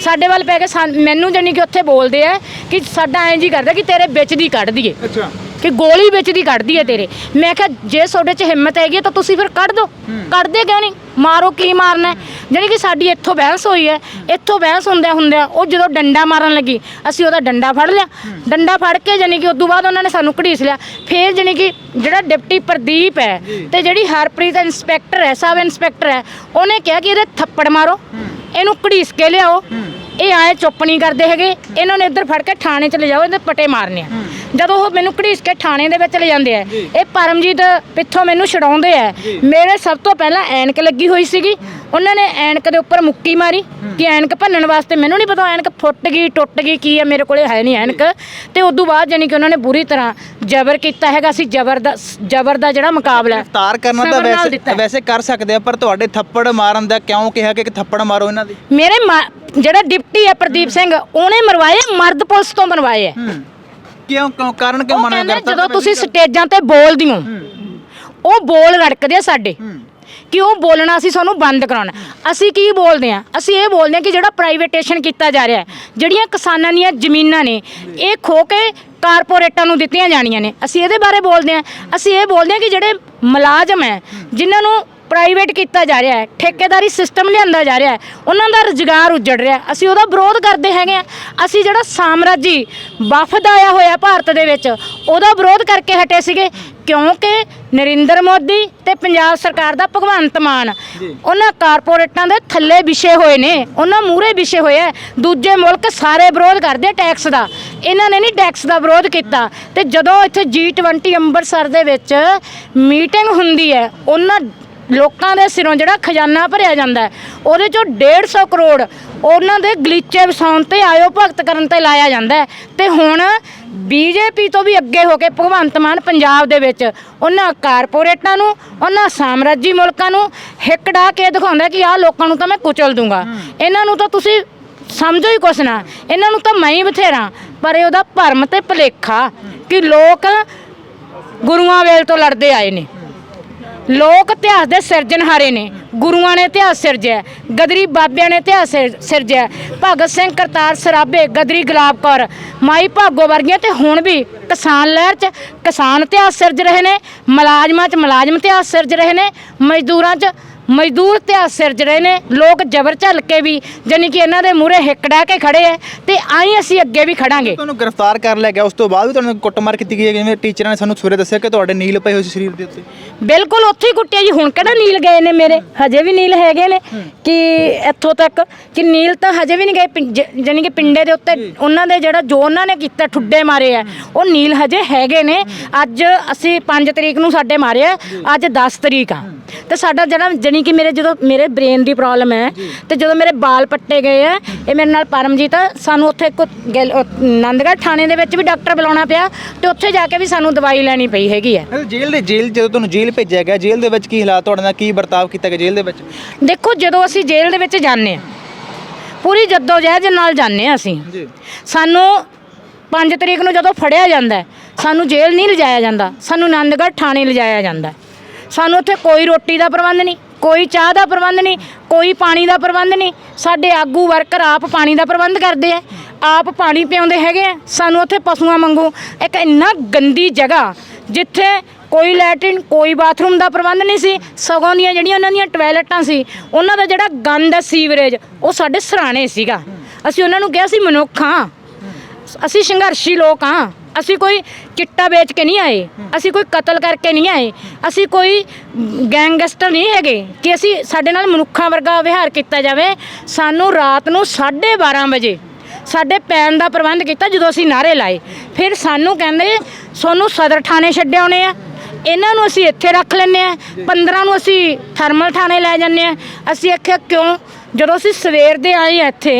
ਸਾਡੇ ਵੱਲ ਪੈ ਕੇ ਮੈਨੂੰ ਜਾਣੀ ਕਿ ਉੱਥੇ ਬੋਲਦੇ ਆ ਕਿ ਸਾਡਾ ਐਂ ਜੀ ਕਰਦਾ ਕਿ ਤੇਰੇ ਵਿੱਚ ਦੀ ਕੱਢ ਦਈਏ। ਅੱਛਾ। ਕਿ ਗੋਲੀ ਵਿੱਚ ਦੀ ਕੱਢਦੀ ਹੈ ਤੇਰੇ। ਮੈਂ ਕਿਹਾ ਜੇ ਤੁਹਾਡੇ 'ਚ ਹਿੰਮਤ ਹੈਗੀ ਹੈ ਤਾਂ ਤੁਸੀਂ ਫਿਰ ਕੱਢ ਦਿਓ ਕੱਢਦੇ ਕਿਉਂ ਨਹੀਂ? ਮਾਰੋ ਕੀ ਮਾਰਨਾ? ਜਾਣੀ ਕਿ ਸਾਡੀ ਇੱਥੋਂ ਬਹਿਸ ਹੋਈ ਹੈ। ਇੱਥੋਂ ਬਹਿਸ ਹੁੰਦਿਆਂ ਹੁੰਦਿਆਂ ਉਹ ਜਦੋਂ ਡੰਡਾ ਮਾਰਨ ਲੱਗੀ ਅਸੀਂ ਉਹਦਾ ਡੰਡਾ ਫੜ ਲਿਆ। ਡੰਡਾ ਫੜ ਕੇ ਜਾਣੀ ਕਿ ਉਦੋਂ ਬਾਅਦ ਉਹਨਾਂ ਨੇ ਸਾਨੂੰ ਘੜੀਸ ਲਿਆ। ਫਿਰ ਜਾਣੀ ਕਿ ਜਿਹੜਾ ਡਿਪਟੀ ਪ੍ਰਦੀਪ ਹੈ ਤੇ ਜਿਹੜੀ ਹਰਪ੍ਰੀਤ ਇੰਸਪੈਕਟਰ ਹੈ ਸਬ ਇੰਸਪੈਕਟਰ ਹੈ ਉਹਨੇ ਕਿਹਾ ਕਿ ਇਹਦੇ ਥੱਪੜ ਮਾਰੋ। ਇਹਨੂੰ ਘੜੀਸ ਕੇ ਲਿਆਓ। ਇਹ ਆਏ ਚੁੱਪ ਨਹੀਂ ਕਰਦੇ ਹੈਗੇ। ਇਹਨਾਂ ਨੇ ਇੱਧਰ ਫੜ ਕੇ ਥਾਣੇ ਚ ਲੈ ਜਾਓ ਇਹਦੇ ਪਟੇ ਮਾਰਨੇ ਆ। ਜਦੋਂ ਉਹ ਮੈਨੂੰ ਘੜੀਸ ਕੇ ਥਾਣੇ ਦੇ ਵਿੱਚ ਲੈ ਜਾਂਦੇ ਆ। ਇਹ ਪਰਮਜੀਤ ਪਿੱਛੋਂ ਮੈਨੂੰ ਛਡਾਉਂਦੇ ਆ। ਮੇਰੇ ਸਭ ਤੋਂ ਪਹਿਲਾਂ ਐਨਕ ਲੱਗੀ ਹੋਈ ਸੀਗੀ। ਉਹਨਾਂ ਨੇ ਐਨਕ ਦੇ ਉੱਪਰ ਮੁੱਕੀ ਮਾਰੀ ਕਿ ਐਨਕ ਭੰਨਣ ਵਾਸਤੇ ਮੈਨੂੰ ਨਹੀਂ ਪਤਾ ਐਨਕ ਫੁੱਟ ਗਈ ਟੁੱਟ ਗਈ ਕੀ ਹੈ ਮੇਰੇ ਕੋਲੇ ਹੈ ਨਹੀਂ ਐਨਕ। ਤੇ ਉਦੋਂ ਬਾਅਦ ਜਾਨੀ ਕਿ ਉਹਨਾਂ ਨੇ ਬੁਰੀ ਤਰ੍ਹਾਂ ਜ਼ਬਰ ਕੀਤਾ ਹੈਗਾ ਸੀ ਜ਼ਬਰ ਦਾ ਜ਼ਬਰ ਦਾ ਜਿਹੜਾ ਮੁਕਾਬਲਾ ਗ੍ਰਿਫਤਾਰ ਕਰਨਾ ਤਾਂ ਵੈਸੇ। ਵੈਸੇ ਕਰ ਸਕਦੇ ਆ ਪਰ ਤੁਹਾਡੇ ਥੱਪੜ ਮਾਰਨ ਦਾ ਕਿਉਂ ਕਿਹਾ ਕਿ ਥੱਪੜ ਮਾਰੋ ਇਹਨਾਂ ਦੀ? ਮੇਰੇ ਜਿਹੜਾ ਡਿਪਟੀ ਹੈ ਪ੍ਰਦੀਪ ਸਿੰਘ ਉਹਨੇ ਮਰਵਾਏ ਮਰਦ ਪੁਲਿਸ ਤੋਂ ਮਰਵਾਏ ਹੈ। ਕਿਉਂ ਕਿਉਂ ਕਾਰਨ ਕਿਉਂ ਉਹ ਮੰਨਿਆ ਕਹਿੰਦੇ ਜਦੋਂ ਤੁਸੀਂ ਸਟੇਜਾਂ ਤੇ ਬੋਲਦੀ ਹੋ ਉਹ ਬੋਲ ਰੜਕਦੇ ਆ ਸਾਡੇ। ਕਿ ਉਹ ਬੋਲਣਾ ਅਸੀਂ ਸਾਨੂੰ ਬੰਦ ਕਰਾਉਣਾ। ਅਸੀਂ ਕੀ ਬੋਲਦੇ ਆ? ਅਸੀਂ ਇਹ ਬੋਲਦੇ ਆ ਕਿ ਜਿਹੜਾ ਪ੍ਰਾਈਵੇਟੇਸ਼ਨ ਕੀਤਾ ਜਾ ਰਿਹਾ ਹੈ ਜਿਹੜੀਆਂ ਕਿਸਾਨਾਂ ਦੀਆਂ ਜ਼ਮੀਨਾਂ ਨੇ ਇਹ ਖੋ ਕੇ ਕਾਰਪੋਰੇਟਾਂ ਨੂੰ ਦਿੱਤੀਆਂ ਜਾਣੀਆਂ ਨੇ। ਅਸੀਂ ਇਹਦੇ ਬਾਰੇ ਬੋਲਦੇ ਆ। ਅਸੀਂ ਇਹ ਬੋਲਦੇ ਆ ਕਿ ਜਿਹੜੇ ਮੁਲਾਜ਼ਮ ਹੈ ਜਿਨ੍ਹਾਂ ਨੂੰ ਪ੍ਰਾਈਵੇਟ ਕੀਤਾ ਜਾ ਰਿਹਾ ਹੈ ਠੇਕੇਦਾਰੀ ਸਿਸਟਮ ਲਿਆਂਦਾ ਜਾ ਰਿਹਾ ਹੈ ਉਹਨਾਂ ਦਾ ਰੁਜ਼ਗਾਰ ਉੱਜੜ ਰਿਹਾ। ਅਸੀਂ ਉਹਦਾ ਵਿਰੋਧ ਕਰਦੇ ਹੈਗੇ ਆ ਅਸੀਂ ਜਿਹੜਾ ਸਾਮਰਾਜੀ ਵਫਦ ਆਇਆ ਹੋਇਆ ਭਾਰਤ ਦੇ ਵਿੱਚ ਉਹਦਾ ਵਿਰੋਧ ਕਰਕੇ ਹਟੇ ਸੀਗੇ ਕਿਉਂਕਿ ਨਰਿੰਦਰ ਮੋਦੀ ਤੇ ਪੰਜਾਬ ਸਰਕਾਰ ਦਾ ਭਗਵੰਤ ਮਾਨ ਉਹਨਾਂ ਕਾਰਪੋਰੇਟਾਂ ਦੇ ਥੱਲੇ ਵਿਛੇ ਹੋਏ ਨੇ ਉਹਨਾਂ ਮੂਹਰੇ ਵਿਛੇ ਹੋਏ ਆ। ਦੂਜੇ ਮੁਲਕ ਸਾਰੇ ਵਿਰੋਧ ਕਰਦੇ ਟੈਕਸ ਦਾ। ਇਹਨਾਂ ਨੇ ਨਹੀਂ ਟੈਕਸ ਦਾ ਵਿਰੋਧ ਕੀਤਾ। ਤੇ ਜਦੋਂ ਇੱਥੇ G20 ਅੰਮ੍ਰਿਤਸਰ ਦੇ ਵਿੱਚ ਮੀਟਿੰਗ ਹੁੰਦੀ ਹੈ ਉਹਨਾਂ ਲੋਕਾਂ ਦੇ ਸਿਰੋਂ ਜਿਹੜਾ ਖਜ਼ਾਨਾ ਭਰਿਆ ਜਾਂਦਾ ਹੈ ਉਹਦੇ ਚੋਂ 150 ਕਰੋੜ ਉਹਨਾਂ ਦੇ ਗਲੀਚੇ ਵਸਾਉਣ ਤੇ ਆਇਓ ਭਗਤ ਕਰਨ ਤੇ ਲਾਇਆ ਜਾਂਦਾ ਹੈ। ਤੇ ਹੁਣ ਬੀਜੇਪੀ ਤੋਂ ਵੀ ਅੱਗੇ ਹੋ ਕੇ ਭਗਵੰਤ ਮਾਨ ਪੰਜਾਬ ਦੇ ਵਿੱਚ ਉਹਨਾਂ ਕਾਰਪੋਰੇਟਾਂ ਨੂੰ ਉਹਨਾਂ ਸਾਮਰਾਜੀ ਮੁਲਕਾਂ ਨੂੰ ਹਿੱਕ ਡਾ ਕੇ ਦਿਖਾਉਂਦਾ ਕਿ ਆਹ ਲੋਕਾਂ ਨੂੰ ਤਾਂ ਮੈਂ ਕੁਚਲ ਦੂੰਗਾ। ਇਹਨਾਂ ਨੂੰ ਤਾਂ ਤੁਸੀਂ ਸਮਝੋ ਹੀ ਕੁਛ ਨਾ ਇਹਨਾਂ ਨੂੰ ਤਾਂ ਮੈਂ ਹੀ ਬਥੇਰਾ ਪਰ ਇਹ ਉਹਦਾ ਭਰਮ ਤੇ ਭਲੇਖਾ ਕਿ ਲੋਕ ਗੁਰੂਆਂ ਵੇਲ ਤੋਂ ਲੜਦੇ ਆਏ ਨੇ। ਲੋਕ ਇਤਿਹਾਸ ਦੇ ਸਿਰਜਣਹਾਰੇ ਨੇ। ਗੁਰੂਆਂ ਨੇ ਇਤਿਹਾਸ ਸਿਰਜਿਆ ਗਦਰੀ ਬਾਬਿਆਂ ਨੇ ਇਤਿਹਾਸ ਸਿਰ- ਸਿਰਜਿਆ ਭਗਤ ਸਿੰਘ ਕਰਤਾਰ ਸਰਾਭੇ, ਗਦਰੀ ਗੁਲਾਬ ਕੌਰ, ਮਾਈ ਭਾਗੋ ਵਰਗੀਆਂ ਤੇ ਹੁਣ ਵੀ ਕਿਸਾਨ ਲਹਿਰ 'ਚ ਕਿਸਾਨ ਇਤਿਹਾਸ ਸਿਰਜ ਰਹੇ ਨੇ, ਮੁਲਾਜ਼ਮਾਂ 'ਚ ਮੁਲਾਜ਼ਮ ਇਤਿਹਾਸ ਸਿਰਜ ਰਹੇ ਨੇ, ਮਜ਼ਦੂਰਾਂ 'ਚ ਮਜ਼ਦੂਰ ਇਤਿਹਾਸ ਸਿਰਜ ਰਹੇ ਨੇ ਲੋਕ ਜ਼ਬਰ ਝੱਲ ਕੇ ਵੀ ਜਾਣੀ ਕਿ ਇਹਨਾਂ ਦੇ ਮੂਹਰੇ ਹਿੱਕ ਡਹਿ ਕੇ ਖੜੇ ਐ ਤੇ ਆਈ ਅਸੀਂ ਅੱਗੇ ਵੀ ਖੜਾਂਗੇ। ਤੁਹਾਨੂੰ ਗ੍ਰਿਫਤਾਰ ਕਰ ਲਿਆ ਗਿਆ ਉਸ ਤੋਂ ਬਾਅਦ ਵੀ ਤੁਹਾਨੂੰ ਕੁੱਟਮਾਰ ਕੀਤੀ ਗਈ ਹੈ ਜਿਵੇਂ ਟੀਚਰਾਂ ਨੇ ਸਾਨੂੰ ਸਵੇਰੇ ਦੱਸਿਆ ਕਿ ਤੁਹਾਡੇ ਨੀਲ ਪਏ ਹੋਏ ਸੀ ਸਰੀਰ ਦੇ ਉੱਤੇ। ਬਿਲਕੁਲ ਉੱਥੇ ਹੀ ਕੁੱਟਿਆ ਜੀ ਹੁਣ ਕਿਹੜਾ ਨੀਲ ਗਏ ਨੇ ਮੇਰੇ? ਹਜੇ ਵੀ ਨੀਲ ਹੈਗੇ ਨੇ ਕਿ ਇੱਥੋਂ ਤੱਕ ਕਿ ਨੀਲ ਤਾਂ ਹਜੇ ਵੀ ਨਹੀਂ ਗਏ ਪਿੰ- ਜ- ਜਾਣੀ ਕਿ ਪਿੰਡੇ ਦੇ ਉੱਤੇ ਉਹਨਾਂ ਦੇ ਜਿਹੜਾ ਜੋ ਉਹਨਾਂ ਨੇ ਕੀਤਾ ਠੁੱਡੇ ਮਾਰੇ ਆ ਉਹ ਨੀਲ ਹਜੇ ਹੈਗੇ ਨੇ। ਅੱਜ ਅਸੀਂ 5 ਤਰੀਕ ਨੂੰ ਸਾਡੇ ਮਾਰੇ ਆ ਅੱਜ 10 ਤਰੀਕ ਆ। ਤੇ ਸਾਡਾ ਜਿਹੜਾ ਜਾਣੀ ਕਿ ਮੇਰੇ ਜਦੋਂ ਮੇਰੇ ਬ੍ਰੇਨ ਦੀ ਪ੍ਰੋਬਲਮ ਹੈ ਤੇ ਜਦੋਂ ਮੇਰੇ ਵਾਲ ਪੱਟੇ ਗਏ ਆ ਇਹ ਮੇਰੇ ਨਾਲ ਪਰਮਜੀਤ ਸਾਨੂੰ ਉੱਥੇ ਇੱਕ ਆਨੰਦਗੜ੍ਹ ਥਾਣੇ ਦੇ ਵਿੱਚ ਵੀ ਡਾਕਟਰ ਬੁਲਾਉਣਾ ਪਿਆ ਤੇ ਉੱਥੇ ਜਾ ਕੇ ਵੀ ਸਾਨੂੰ ਦਵਾਈ ਲੈਣੀ ਪਈ ਹੈਗੀ ਹੈ। ਜੇਲ੍ਹ ਦੇ ਜੇਲ੍ਹ ਜਦੋਂ ਤੁਹਾਨੂੰ ਜੇਲ੍ਹ ਭੇਜਿਆ ਗਿਆ ਜੇਲ੍ਹ ਦੇ ਵਿੱਚ ਕੀ ਹਾਲਾਤ ਤੁਹਾਡੇ ਨਾਲ ਕੀ ਵਰਤਾਵ ਕੀਤਾ ਗਿਆ ਜੇਲ੍ਹ ਦੇ ਵਿੱਚ? ਦੇਖੋ ਜਦੋਂ ਅਸੀਂ ਜੇਲ੍ਹ ਦੇ ਵਿੱਚ ਜਾਂਦੇ ਆ ਪੂਰੀ ਜਹਿਦ ਨਾਲ ਜਾਂਦੇ ਆ ਅਸੀਂ। ਜੀ। ਸਾਨੂੰ 5 ਤਰੀਕ ਨੂੰ ਜਦੋਂ ਫੜਿਆ ਜਾਂਦਾ ਸਾਨੂੰ ਜੇਲ੍ਹ ਨਹੀਂ ਲਿਜਾਇਆ ਜਾਂਦਾ ਸਾਨੂੰ ਆਨੰਦਗੜ੍ਹ ਥਾਣੇ ਲਿਜਾਇਆ ਜਾਂਦਾ। ਸਾਨੂੰ ਉੱਥੇ ਕੋਈ ਰੋਟੀ ਦਾ ਪ੍ਰਬੰਧ ਨਹੀਂ, ਕੋਈ ਚਾਹ ਦਾ ਪ੍ਰਬੰਧ ਨਹੀਂ, ਕੋਈ ਪਾਣੀ ਦਾ ਪ੍ਰਬੰਧ ਨਹੀਂ। ਸਾਡੇ ਆਗੂ ਵਰਕਰ ਆਪ ਪਾਣੀ ਦਾ ਪ੍ਰਬੰਧ ਕਰਦੇ ਆ, ਆਪ ਪਾਣੀ ਪਿਆਉਂਦੇ ਹੈਗੇ ਆ। ਸਾਨੂੰ ਉੱਥੇ ਪਸ਼ੂਆਂ ਵਾਂਗੂ ਇੱਕ ਇੰਨਾ ਗੰਦੀ ਜਗ੍ਹਾ ਜਿੱਥੇ ਕੋਈ ਲੈਟਰਿਨ, ਕੋਈ ਬਾਥਰੂਮ ਦਾ ਪ੍ਰਬੰਧ ਨਹੀਂ ਸੀ, ਸਗੋਂ ਦੀਆਂ ਜਿਹੜੀਆਂ ਉਹਨਾਂ ਦੀਆਂ ਟਾਇਲਟਾਂ ਸੀ, ਉਹਨਾਂ ਦਾ ਜਿਹੜਾ ਗੰਦ ਹੈ ਸੀਵਰੇਜ, ਉਹ ਸਾਡੇ ਸਰਾਣੇ ਸੀਗਾ। ਅਸੀਂ ਉਹਨਾਂ ਨੂੰ ਕਿਹਾ ਸੀ, ਮਨੁੱਖ ਹਾਂ। ਅਸੀਂ ਸੰਘਰਸ਼ੀ ਲੋਕ ਹਾਂ। ਅਸੀਂ ਕੋਈ ਚਿੱਟਾ ਵੇਚ ਕੇ ਨਹੀਂ ਆਏ। ਅਸੀਂ ਕੋਈ ਕਤਲ ਕਰਕੇ ਨਹੀਂ ਆਏ। ਅਸੀਂ ਕੋਈ ਗੈਂਗਸਟਰ ਨਹੀਂ ਹੈਗੇ ਕਿ ਅਸੀਂ ਸਾਡੇ ਨਾਲ ਮਨੁੱਖਾਂ ਵਰਗਾ ਵਿਹਾਰ ਕੀਤਾ ਜਾਵੇ। ਸਾਨੂੰ ਰਾਤ ਨੂੰ 12:30 ਵਜੇ ਸਾਡੇ ਪੈਣ ਦਾ ਪ੍ਰਬੰਧ ਕੀਤਾ ਜਦੋਂ ਅਸੀਂ ਨਾਰੇ ਲਾਏ। ਫਿਰ ਸਾਨੂੰ ਕਹਿੰਦੇ ਸੋਨੂੰ ਸਦਰ ਥਾਣੇ ਛੱਡਿਆਉਣੇ ਆ। ਇਹਨਾਂ ਨੂੰ ਅਸੀਂ ਇੱਥੇ ਰੱਖ ਲੈਂਦੇ ਆ। 15 ਨੂੰ ਅਸੀਂ ਥਰਮਲ ਥਾਣੇ ਲੈ ਜਾਂਦੇ ਆ। ਅਸੀਂ ਆਖਿਆ ਕਿਉਂ? ਜਦੋਂ ਅਸੀਂ ਸਵੇਰ ਦੇ ਆਏ ਇੱਥੇ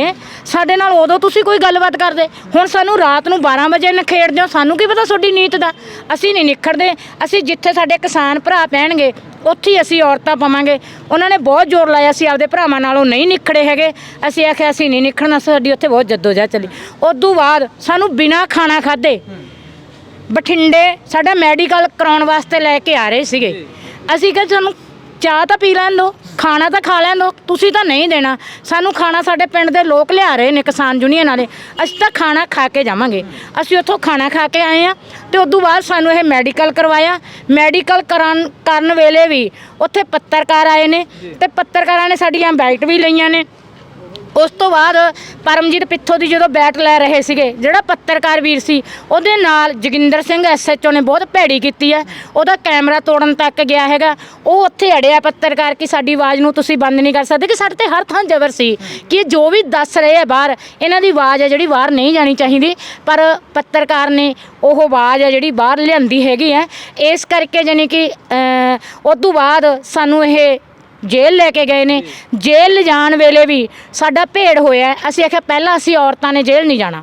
ਸਾਡੇ ਨਾਲ ਉਦੋਂ ਤੁਸੀਂ ਕੋਈ ਗੱਲਬਾਤ ਕਰਦੇ। ਹੁਣ ਸਾਨੂੰ ਰਾਤ ਨੂੰ 12 ਵਜੇ ਨਖੇੜਦੇ ਹੋ, ਸਾਨੂੰ ਕੀ ਪਤਾ ਤੁਹਾਡੀ ਨੀਤ ਦਾ? ਅਸੀਂ ਨਹੀਂ ਨਿਖੜਦੇ। ਅਸੀਂ ਜਿੱਥੇ ਸਾਡੇ ਕਿਸਾਨ ਭਰਾ ਪੈਣਗੇ, ਉੱਥੇ ਹੀ ਅਸੀਂ ਔਰਤਾਂ ਪਾਵਾਂਗੇ। ਉਹਨਾਂ ਨੇ ਬਹੁਤ ਜ਼ੋਰ ਲਾਇਆ ਸੀ, ਆਪਦੇ ਭਰਾਵਾਂ ਨਾਲੋਂ ਨਹੀਂ ਨਿਖੜੇ ਹੈਗੇ। ਅਸੀਂ ਆਖਿਆ, ਅਸੀਂ ਨਹੀਂ ਨਿਖੜਨਾ, ਸਾਡੀ ਉੱਥੇ ਬਹੁਤ ਜੱਦੋਜਹਿਦ ਚੱਲੀ। ਉਦੋਂ ਬਾਅਦ ਸਾਨੂੰ ਬਿਨਾ ਖਾਣਾ ਖਾਦੇ ਬਠਿੰਡੇ ਸਾਡਾ ਮੈਡੀਕਲ ਕਰਾਉਣ ਵਾਸਤੇ ਲੈ ਕੇ ਆ ਰਹੇ ਸੀਗੇ। ਅਸੀਂ ਕਿਹਾ, ਸਾਨੂੰ ਚਾਹ ਤਾਂ ਪੀ ਲੈਣ ਦਿਓ। ਖਾਣਾ ਤਾਂ ਖਾ ਲੈਣ ਦਿਓ ਤੁਸੀਂ ਤਾਂ ਨਹੀਂ ਦੇਣਾ। ਸਾਨੂੰ ਖਾਣਾ ਸਾਡੇ ਪਿੰਡ ਦੇ ਲੋਕ ਲਿਆ ਰਹੇ ਨੇ ਕਿਸਾਨ ਯੂਨੀਅਨ ਵਾਲੇ। ਅਸੀਂ ਤਾਂ ਖਾਣਾ ਖਾ ਕੇ ਜਾਵਾਂਗੇ। ਅਸੀਂ ਉੱਥੋਂ ਖਾਣਾ ਖਾ ਕੇ ਆਏ ਆ ਤੇ ਤੋਂ ਬਾਅਦ ਸਾਨੂੰ ਇਹ ਮੈਡੀਕਲ ਕਰਵਾਇਆ। ਮੈਡੀਕਲ ਕਰਨ ਕਰਨ ਵੇਲੇ ਵੀ ਉੱਥੇ ਪੱਤਰਕਾਰ ਆਏ ਨੇ ਤੇ ਪੱਤਰਕਾਰਾਂ ਨੇ ਸਾਡੀਆਂ ਬਾਈਟ ਵੀ ਲਈਆਂ ਨੇ। ਉਸ ਤੋਂ ਬਾਅਦ ਪਰਮਜੀਤ ਪਿੱਥੋਂ ਦੀ ਜਦੋਂ ਬੈਟ ਲੈ ਰਹੇ ਸੀਗੇ, ਜਿਹੜਾ ਪੱਤਰਕਾਰ ਵੀਰ ਸੀ, ਉਹਦੇ ਨਾਲ ਜੋਗਿੰਦਰ ਸਿੰਘ ਐਸਐਚਓ ਨੇ ਬਹੁਤ ਭੈੜੀ ਕੀਤੀ ਹੈ। ਉਹਦਾ ਕੈਮਰਾ ਤੋੜਨ ਤੱਕ ਗਿਆ ਹੈਗਾ। ਉਹ ਉੱਥੇ ਅੜਿਆ ਪੱਤਰਕਾਰ ਕਿ ਸਾਡੀ ਆਵਾਜ਼ ਨੂੰ ਤੁਸੀਂ ਬੰਦ ਨਹੀਂ ਕਰ ਸਕਦੇ, ਕਿ ਸਾਡੇ ਤੇ ਹਰ ਥਾਂ ਜ਼ਬਰ ਸੀ ਕਿ ਜੋ ਵੀ ਦੱਸ ਰਹੇ ਆ ਬਾਹਰ, ਇਹਨਾਂ ਦੀ ਆਵਾਜ਼ ਹੈ ਜਿਹੜੀ ਬਾਹਰ ਨਹੀਂ ਜਾਣੀ ਚਾਹੀਦੀ। ਪਰ ਪੱਤਰਕਾਰ ਨੇ ਉਹ ਆਵਾਜ਼ ਹੈ ਜਿਹੜੀ ਬਾਹਰ ਲਿਆਂਦੀ ਹੈਗੀ ਹੈ। ਇਸ ਕਰਕੇ ਜਾਨੀ ਕਿ ਉਸ ਤੋਂ ਬਾਅਦ ਸਾਨੂੰ ਇਹ ਜੇਲ੍ਹ ਲੈ ਕੇ ਗਏ ਨੇ। ਜੇਲ੍ਹ ਲਿਜਾਣ ਵੇਲੇ ਵੀ ਸਾਡਾ ਭੇੜ ਹੋਇਆ ਅਸੀਂ ਆਖਿਆ ਪਹਿਲਾਂ ਅਸੀਂ ਔਰਤਾਂ ਨੇ ਜੇਲ੍ਹ ਨਹੀਂ ਜਾਣਾ।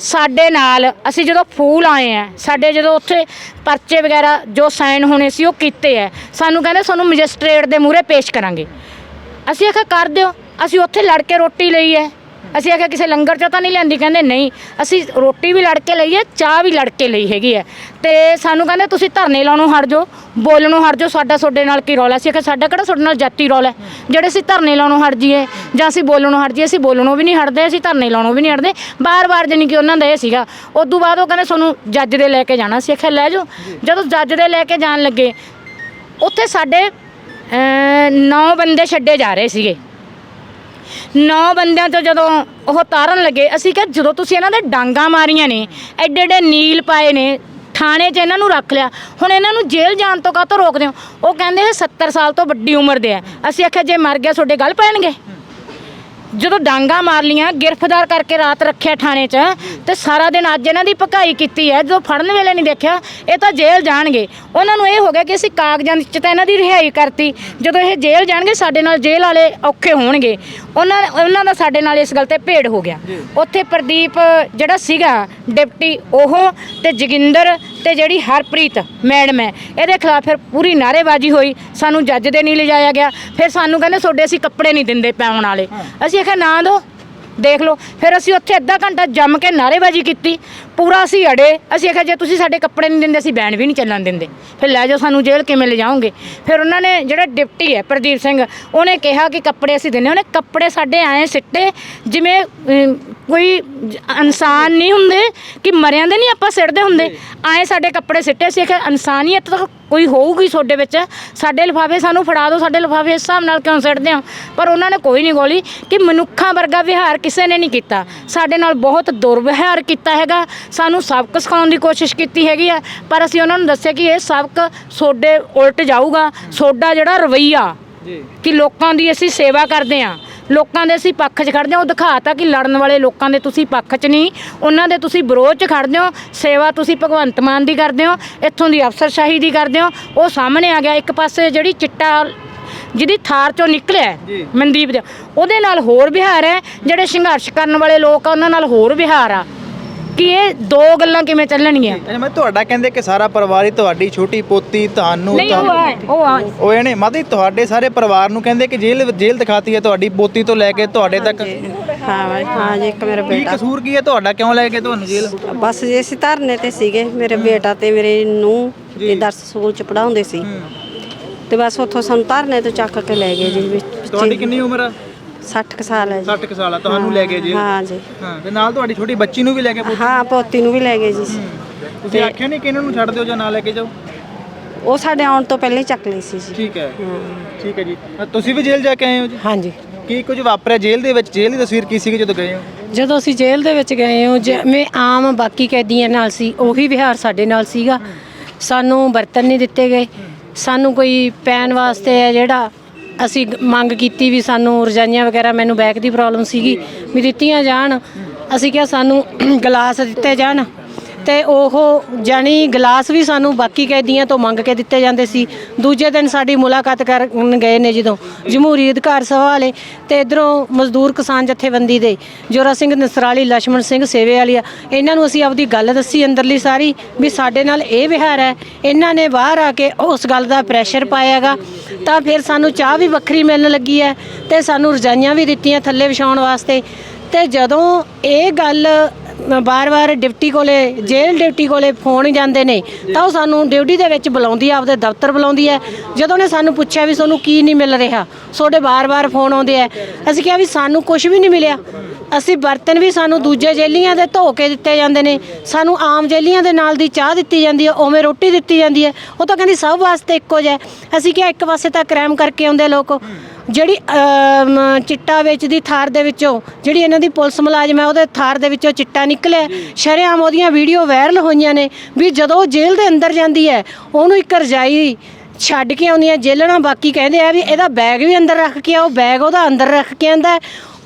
ਸਾਡੇ ਨਾਲ ਅਸੀਂ ਜਦੋਂ ਫੂਲ ਆਏ ਆ ਸਾਡੇ ਜਦੋਂ ਉੱਥੇ ਪਰਚੇ ਵਗੈਰਾ ਜੋ ਸਾਈਨ ਹੋਣੇ ਸੀ ਉਹ ਕੀਤੇ ਆ ਸਾਨੂੰ ਕਹਿੰਦੇ ਸਾਨੂੰ ਮੈਜਿਸਟ੍ਰੇਟ ਦੇ ਮੂਹਰੇ ਪੇਸ਼ ਕਰਾਂਗੇ। ਅਸੀਂ ਆਖਿਆ ਕਰ ਦਿਓ। ਅਸੀਂ ਉੱਥੇ ਲੜ ਕੇ ਰੋਟੀ ਲਈ ਹੈ। ਅਸੀਂ ਆਖਿਆ ਕਿਸੇ ਲੰਗਰ ਚੋਂ ਤਾਂ ਨਹੀਂ ਲੈਂਦੀ ਕਹਿੰਦੇ ਨਹੀਂ, ਅਸੀਂ ਰੋਟੀ ਵੀ ਲੜ ਕੇ ਲਈ ਹੈ, ਚਾਹ ਵੀ ਲੜ ਕੇ ਲਈ ਹੈਗੀ ਹੈ। ਤੇ ਸਾਨੂੰ ਕਹਿੰਦੇ ਤੁਸੀਂ ਧਰਨੇ ਲਾਉਣੋਂ ਹਟ ਜਾਓ, ਬੋਲਣੋਂ ਹਟ ਜਾਓ, ਸਾਡਾ ਤੁਹਾਡੇ ਨਾਲ ਕੀ ਰੌਲਾ ਸੀ ਆਖਿਆ, ਸਾਡਾ ਕਿਹੜਾ ਤੁਹਾਡੇ ਨਾਲ ਜਾਤੀ ਰੌਲਾ ਹੈ? ਜਿਹੜੇ ਅਸੀਂ ਧਰਨੇ ਲਾਉਣੋਂ ਹਟ ਜੀਏ ਜਾਂ ਅਸੀਂ ਬੋਲਣੋਂ ਹਟ ਜੀਏ ਅਸੀਂ ਬੋਲਣੋਂ ਵੀ ਨਹੀਂ ਹਟਦੇ, ਅਸੀਂ ਧਰਨੇ ਲਾਉਣੋਂ ਵੀ ਨਹੀਂ ਹਟਦੇ। ਬਾਰ-ਬਾਰ ਜਾਨੀ ਕਿ ਉਹਨਾਂ ਦਾ ਇਹ ਸੀਗਾ। ਉਦੋਂ ਬਾਅਦ ਉਹ ਕਹਿੰਦੇ ਤੁਹਾਨੂੰ ਜੱਜ ਦੇ ਲੈ ਕੇ ਜਾਣਾ। ਸੀ ਆਖਿਆ, ਲੈ ਜਾਓ। ਜਦੋਂ ਜੱਜ ਦੇ ਲੈ ਕੇ ਜਾਣ ਲੱਗੇ, ਉੱਥੇ ਸਾਡੇ ਨੌ ਬੰਦੇ ਛੱਡੇ ਜਾ ਰਹੇ ਸੀਗੇ। ਨੌ ਬੰਦਿਆਂ ਤੋਂ ਜਦੋਂ ਉਹ ਤਾਰਨ ਲੱਗੇ, ਅਸੀਂ ਕਿਹਾ, ਜਦੋਂ ਤੁਸੀਂ ਇਹਨਾਂ ਦੇ ਡਾਂਗਾ ਮਾਰੀਆਂ ਨੇ, ਐਡੇ ਐਡੇ ਨੀਲ ਪਾਏ ਨੇ, ਥਾਣੇ 'ਚ ਇਹਨਾਂ ਨੂੰ ਰੱਖ ਲਿਆ, ਹੁਣ ਇਹਨਾਂ ਨੂੰ ਜੇਲ੍ਹ ਜਾਣ ਤੋਂ ਕਾਹਤੋਂ ਰੋਕਦੇ ਹੋ? ਉਹ ਕਹਿੰਦੇ, ਇਹ 70 ਸਾਲ ਤੋਂ ਵੱਡੀ ਉਮਰ ਦੇ ਆ। ਅਸੀਂ ਆਖਿਆ, ਜੇ ਮਰ ਗਿਆ, ਤੁਹਾਡੇ ਗੱਲ ਪੈਣਗੇ? ਜਦੋਂ ਡਾਂਗਾ ਮਾਰ ਲੀਆਂ, ਗ੍ਰਿਫਤਾਰ ਕਰਕੇ ਰਾਤ ਰੱਖਿਆ ਥਾਣੇ 'ਚ, ਤੇ ਸਾਰਾ ਦਿਨ ਅੱਜ ਇਹਨਾਂ ਦੀ ਭਕਾਈ ਕੀਤੀ ਹੈ, ਜਦੋਂ ਫੜਨ ਵੇਲੇ ਨਹੀਂ ਦੇਖਿਆ, ਇਹ ਤਾਂ ਜੇਲ੍ਹ ਜਾਣਗੇ। ਉਹਨਾਂ ਨੂੰ ਇਹ ਹੋ ਗਿਆ ਕਿ ਅਸੀਂ ਕਾਗਜ਼ਾਂ 'ਚ ਤਾਂ ਇਹਨਾਂ ਦੀ ਰਿਹਾਈ ਕਰਤੀ, ਜਦੋਂ ਇਹ ਜੇਲ੍ਹ ਜਾਣਗੇ, ਸਾਡੇ ਨਾਲ ਜੇਲ੍ਹ ਵਾਲੇ ਔਖੇ ਹੋਣਗੇ। ਉਹਨਾਂ ਉਹਨਾਂ ਦਾ ਸਾਡੇ ਨਾਲ ਇਸ ਗੱਲ ਤੇ ਭੇੜ ਹੋ ਗਿਆ। ਉੱਥੇ ਪ੍ਰਦੀਪ ਜਿਹੜਾ ਸੀਗਾ ਡਿਪਟੀ ਉਹ ਤੇ ਜੋਗਿੰਦਰ ਤੇ ਜਿਹੜੀ ਹਰਪ੍ਰੀਤ ਮੈਡਮ ਹੈ ਇਹਦੇ ਖਿਲਾਫ ਫਿਰ ਪੂਰੀ ਨਾਅਰੇਬਾਜ਼ੀ ਹੋਈ। ਸਾਨੂੰ ਜੱਜ ਦੇ ਨਹੀਂ ਲਿਜਾਇਆ ਗਿਆ। ਫਿਰ ਸਾਨੂੰ ਕਹਿੰਦੇ ਤੁਹਾਡੇ ਅਸੀਂ ਕੱਪੜੇ ਨਹੀਂ ਦਿੰਦੇ ਪਾਉਣ ਵਾਲੇ। ਅਸੀਂ ਆਖਿਆ ਨਾ ਦੋ ਦੇਖ ਲਓ। ਫਿਰ ਅਸੀਂ ਉੱਥੇ ਅੱਧਾ ਘੰਟਾ ਜੰਮ ਕੇ ਨਾਅਰੇਬਾਜ਼ੀ ਕੀਤੀ। ਪੂਰਾ ਅਸੀਂ ਅੜੇ। ਅਸੀਂ ਆਖਿਆ ਜੇ ਤੁਸੀਂ ਸਾਡੇ ਕੱਪੜੇ ਨਹੀਂ ਦਿੰਦੇ ਅਸੀਂ ਬੈਨ ਵੀ ਨਹੀਂ ਚੱਲਣ ਦਿੰਦੇ। ਫਿਰ ਲੈ ਜਾਓ ਸਾਨੂੰ ਜੇਲ੍ਹ ਕਿਵੇਂ ਲੈ ਜਾਓਗੇ ਫਿਰ ਉਹਨਾਂ ਨੇ ਜਿਹੜਾ ਡਿਪਟੀ ਹੈ ਪ੍ਰਦੀਪ ਸਿੰਘ ਉਹਨੇ ਕਿਹਾ ਕਿ ਕੱਪੜੇ ਅਸੀਂ ਦਿੰਦੇ ਉਹਨੇ ਕੱਪੜੇ ਸਾਡੇ ਆਏ ਸਿੱਟੇ ਜਿਵੇਂ ਅਮ, ਕੋਈ ਜ- ਇਨਸਾਨ ਨਹੀਂ ਹੁੰਦੇ ਕਿ ਮਰਿਆਂ ਦੇ ਨਹੀਂ ਆਪਾਂ ਸਿੱਟਦੇ ਹੁੰਦੇ। ਆਏ ਸਾਡੇ ਕੱਪੜੇ ਸਿੱਟੇ ਸੀ ਕਿ ਇਨਸਾਨੀਅਤ ਤਾਂ ਕੋਈ ਹੋਊਗੀ ਤੁਹਾਡੇ ਵਿੱਚ। ਸਾਡੇ ਲਿਫਾਫੇ ਸਾਨੂੰ ਫੜਾ ਦਿਓ ਸਾਡੇ ਲਿਫਾਫੇ ਇਸ ਹਿਸਾਬ ਨਾਲ ਕਿਉਂ ਸਿੱਟਦੇ ਹੋ? ਪਰ ਉਹਨਾਂ ਨੇ ਕੋਈ ਨਹੀਂ ਗੋਲੀ ਕਿ ਮਨੁੱਖਾਂ ਵਰਗਾ ਵਿਹਾਰ ਕਿਸੇ ਨੇ ਨਹੀਂ ਕੀਤਾ। ਸਾਡੇ ਨਾਲ ਬਹੁਤ ਦੁਰਵਿਹਾਰ ਕੀਤਾ ਹੈਗਾ। ਸਾਨੂੰ ਸਬਕ ਸਿਖਾਉਣ ਦੀ ਕੋਸ਼ਿਸ਼ ਕੀਤੀ ਹੈਗੀ ਆ। ਪਰ ਅਸੀਂ ਉਹਨਾਂ ਨੂੰ ਦੱਸਿਆ ਕਿ ਇਹ ਸਬਕ ਤੁਹਾਡੇ ਉਲਟ ਜਾਊਗਾ। ਤੁਹਾਡਾ ਜਿਹੜਾ ਰਵਈਆ ਜੀ। ਕਿ ਲੋਕਾਂ ਦੀ ਅਸੀਂ ਸੇਵਾ ਕਰਦੇ ਹਾਂ। ਲੋਕਾਂ ਦੇ ਅਸੀਂ ਪੱਖ 'ਚ ਖੜਦੇ ਹਾਂ। ਉਹ ਦਿਖਾਤਾ ਕਿ ਲੜਨ ਵਾਲੇ ਲੋਕਾਂ ਦੇ ਤੁਸੀਂ ਪੱਖ 'ਚ ਨਹੀਂ। ਉਹਨਾਂ ਦੇ ਤੁਸੀਂ ਵਿਰੋਧ 'ਚ ਖੜਦੇ ਹੋ। ਸੇਵਾ ਤੁਸੀਂ ਭਗਵੰਤ ਮਾਨ ਦੀ ਕਰਦੇ ਹੋ। ਇੱਥੋਂ ਦੀ ਅਫਸਰਸ਼ਾਹੀ ਦੀ ਕਰਦੇ ਹੋ। ਉਹ ਸਾਹਮਣੇ ਆ ਗਿਆ ਇੱਕ ਪਾਸੇ ਜਿਹੜੀ ਚਿੱਟਾ ਜਿਹਦੀ ਥਾਰ ਚੋਂ ਨਿਕਲਿਆ ਹੈ। ਮਨਦੀਪ ਦੇ। ਉਹਦੇ ਨਾਲ ਹੋਰ ਵਿਹਾਰ ਹੈ। ਜਿਹੜੇ ਸੰਘਰਸ਼ ਕਰਨ ਵਾਲੇ ਲੋਕ ਆ ਉਹਨਾਂ ਨਾਲ ਹੋਰ ਵਿਹਾਰ ਆ। ਕਿ ਇਹ ਦੋ ਗੱਲਾਂ ਕਿਵੇਂ ਚੱਲਣਗੀਆਂ? ਅੱਛਾ ਮੈਂ ਤੁਹਾਡਾ ਕਹਿੰਦੇ ਕਿ ਸਾਰਾ ਪਰਿਵਾਰ ਹੀ ਤੁਹਾਡੀ ਛੋਟੀ ਪੋਤੀ ਤੁਹਾਨੂੰ ਨਹੀਂ ਉਹ ਤੁਹਾਨੂੰ- ਆ ਉਹ ਆ। ਉਹ ਇਹਨੇ ਮਾਦੀ ਤੁਹਾਡੇ ਸਾਰੇ ਪਰਿਵਾਰ ਨੂੰ ਕਹਿੰਦੇ ਕਿ ਜੇਲ੍ਹ ਜੇਲ੍ਹ ਦਿਖਾਤੀ ਹੈ ਤੁਹਾਡੀ ਪੋਤੀ ਤੋਂ ਲੈ ਕੇ ਤੁਹਾਡੇ ਤੱਕ। ਹਾਂ ਵਾ- ਹਾਂ ਜੀ ਇੱਕ ਮੇਰਾ ਕੀ ਬੇਟਾ। ਕਸੂਰ ਕੀ ਹੈ ਤੁਹਾਡਾ? ਕਿਉਂ ਲੈ ਕੇ ਤੁਹਾਨੂੰ ਜੇਲ੍ਹ? ਬਸ ਜੇ ਅਸੀਂ ਧਰਨੇ ਤੇ ਸੀਗੇ ਮੇਰੇ ਬੇਟਾ ਤੇ ਮੇਰੇ ਨੂੰ ਇਹ ਦਰਸ ਸਕੂਲ ਚ ਪੜਾਉਂਦੇ ਸੀ। ਤੇ ਬਸ ਉੱਥੋਂ ਸਾਨੂੰ ਧਰਨੇ ਤੋਂ ਚੱਕ ਕੇ ਲੈ ਗਏ ਜੀ ਵਿੱਚ ਤੁਹਾਡੀ ਕਿੰਨੀ ਉਮਰ ਆ? 60 ਕੁ ਸਾਲ ਹੈ ਜੀ। 60 ਕੁ ਸਾਲ ਆ ਤੁਹਾਨੂੰ ਲੈ ਕੇ ਜੇਲ੍ਹ ਹਾਂ ਜੀ। ਹਾਂ ਤੇ ਨਾਲ ਤੁਹਾਡੀ ਛੋਟੀ ਬੱਚੀ ਨੂੰ ਵੀ ਲੈ ਕੇ ਪੁੱਛ- ਹਾਂ ਪੋਤੀ ਨੂੰ ਵੀ ਲੈ ਗਏ ਜੀ। ਤੁਸੀਂ ਆਖਿਆ ਨਹੀਂ ਕਿ ਇਹਨਾਂ ਨੂੰ ਛੱਡ ਦਿਓ ਜਾਂ ਨਾ ਲੈ ਕੇ ਜਾਓ? ਉਹ ਸਾਡੇ ਆਉਣ ਤੋਂ ਪਹਿਲਾਂ ਹੀ ਚੱਕ ਲਈ ਸੀ ਜੀ। ਠੀਕ ਹੈ। ਠੀਕ ਹੈ ਜੀ। ਤੁਸੀਂ ਵੀ ਜੇਲ੍ਹ ਜਾ ਕੇ ਆਏ ਹੋ ਜੀ? ਹਾਂਜੀ ਕੀ ਕੁਝ ਵਾਪਰਿਆ ਜੇਲ੍ਹ ਦੇ ਵਿੱਚ? ਜੇਲ੍ਹ ਦੀ ਤਸਵੀਰ ਕੀ ਸੀਗੀ ਜਦੋਂ ਗਏ ਹੋ? ਜਦੋਂ ਅਸੀਂ ਜੇਲ੍ਹ ਦੇ ਵਿੱਚ ਗਏ ਹਾਂ ਜਿਵੇਂ ਆਮ ਬਾਕੀ ਕੈਦੀਆਂ ਨਾਲ ਸੀ ਉਹੀ ਵਿਹਾਰ ਸਾਡੇ ਨਾਲ ਸੀਗਾ। ਸਾਨੂੰ ਬਰਤਨ ਨਹੀਂ ਦਿੱਤੇ ਗਏ। ਸਾਨੂੰ ਕੋਈ ਪੈਣ ਵਾਸਤੇ ਹੈ ਜਿਹੜਾ ਅਸੀਂ ਮੰਗ ਕੀਤੀ ਵੀ ਸਾਨੂੰ ਰਜਾਈਆਂ ਵਗੈਰਾ ਮੈਨੂੰ ਬੈਕ ਦੀ ਪ੍ਰੋਬਲਮ ਸੀਗੀ, ਵੀ ਦਿੱਤੀਆਂ ਜਾਣ। ਅਸੀਂ ਕਿਹਾ ਸਾਨੂੰ ਗਲਾਸ ਦਿੱਤੇ ਜਾਣ। ਤੇ ਉਹ ਜਾਨੀ ਗਲਾਸ ਵੀ ਸਾਨੂੰ ਬਾਕੀ ਕੈਦੀਆਂ ਤੋਂ ਮੰਗ ਕੇ ਦਿੱਤੇ ਜਾਂਦੇ ਸੀ। ਦੂਜੇ ਦਿਨ ਸਾਡੀ ਮੁਲਾਕਾਤ ਕਰਨ ਗਏ ਨੇ ਜਦੋਂ ਜਮਹੂਰੀ ਅਧਿਕਾਰ ਸਭਾ ਵਾਲੇ ਤੇ ਇਧਰੋਂ ਮਜ਼ਦੂਰ ਕਿਸਾਨ ਜਥੇਬੰਦੀ ਦੇ, ਜੋਰਾ ਸਿੰਘ ਨਸਰਾਲੀ ਲక్ష్మణ ਸਿੰਘ ਸੇਵੇ ਵਾਲੀਆ ਇਹਨਾਂ ਨੂੰ ਅਸੀਂ ਆਪਦੀ ਗੱਲ ਦੱਸੀ ਅੰਦਰਲੀ ਸਾਰੀ ਵੀ ਸਾਡੇ ਨਾਲ ਇਹ ਵਿਹਾਰ ਹੈ, ਇਹਨਾਂ ਨੇ ਬਾਹਰ ਆ ਕੇ ਉਸ ਗੱਲ ਦਾ ਪ੍ਰੈਸ਼ਰ ਪਾਇਆਗਾ ਤਾਂ ਫਿਰ ਸਾਨੂੰ ਚਾਹ ਵੀ ਵੱਖਰੀ ਮਿਲਣ ਲੱਗੀ ਹੈ ਤੇ ਸਾਨੂੰ ਰਜਾਈਆਂ ਵੀ ਦਿੱਤੀਆਂ ਥੱਲੇ ਵਿਛਾਉਣ ਵਾਸਤੇ ਤੇ ਜਦੋਂ ਇਹ ਗੱਲ ਬਾਰ-ਬਾਰ ਡਿਪਟੀ ਕੋਲੇ, ਜੇਲ੍ਹ ਡਿਪਟੀ ਕੋਲੇ ਫੋਨ ਜਾਂਦੇ ਨੇ, ਤਾਂ ਉਹ ਸਾਨੂੰ ਡਿਊਟੀ ਦੇ ਵਿੱਚ ਬੁਲਾਉਂਦੀ ਆ, ਆਪਦੇ ਦਫ਼ਤਰ ਬੁਲਾਉਂਦੀ ਹੈ ਜਦੋਂ ਉਹਨੇ ਸਾਨੂੰ ਪੁੱਛਿਆ ਵੀ ਤੁਹਾਨੂੰ ਕੀ ਨਹੀਂ ਮਿਲ ਰਿਹਾ, ਤੁਹਾਡੇ ਬਾਰ-ਬਾਰ ਫੋਨ ਆਉਂਦੇ ਆ। ਅਸੀਂ ਕਿਹਾ ਵੀ ਸਾਨੂੰ ਕੁਝ ਵੀ ਨਹੀਂ ਮਿਲਿਆ। ਅਸੀਂ ਬਰਤਨ ਵੀ ਸਾਨੂੰ ਦੂਜੇ ਜੇਲੀਆਂ ਦੇ ਧੋ ਕੇ ਦਿੱਤੇ ਜਾਂਦੇ ਨੇ। ਸਾਨੂੰ ਆਮ ਜੇਲੀਆਂ ਦੇ ਨਾਲ ਦੀ ਚਾਹ ਦਿੱਤੀ ਜਾਂਦੀ ਹੈ, ਉਵੇਂ ਰੋਟੀ ਦਿੱਤੀ ਜਾਂਦੀ ਹੈ। ਉਹ ਤਾਂ ਕਹਿੰਦੀ ਸਭ ਵਾਸਤੇ ਇੱਕੋ ਜਿਹਾ ਅਸੀਂ ਕਿਹਾ ਇੱਕ ਪਾਸੇ ਤਾਂ ਕ੍ਰਾਈਮ ਕਰਕੇ ਆਉਂਦੇ ਲੋਕ। ਜਿਹੜੀ ਚਿੱਟਾ ਵੇਚਦੀ ਥਾਰ ਦੇ ਵਿੱਚੋਂ, ਜਿਹੜੀ ਇਹਨਾਂ ਦੀ ਪੁਲਿਸ ਮੁਲਾਜ਼ਮ ਹੈ, ਉਹਦੇ ਥਾਰ ਦੇ ਵਿੱਚੋਂ ਚਿੱਟਾ ਨਿਕਲਿਆ ਸ਼ਰੇਆਮ ਉਹਦੀਆਂ ਵੀਡੀਓ ਵਾਇਰਲ ਹੋਈਆਂ ਨੇ ਵੀ ਜਦੋਂ ਉਹ ਜੇਲ੍ਹ ਦੇ ਅੰਦਰ ਜਾਂਦੀ ਹੈ, ਉਹਨੂੰ ਇੱਕ ਰਜਾਈ ਛੱਡ ਕੇ ਆਉਂਦੀਆਂ ਜੇਲ੍ਹਣਾ ਬਾਕੀ ਕਹਿੰਦੇ ਆ ਵੀ ਇਹਦਾ ਬੈਗ ਵੀ ਅੰਦਰ ਰੱਖ ਕੇ ਆਓ ਬੈਗ ਉਹਦਾ ਅੰਦਰ ਰੱਖ ਕੇ ਆਂਦਾ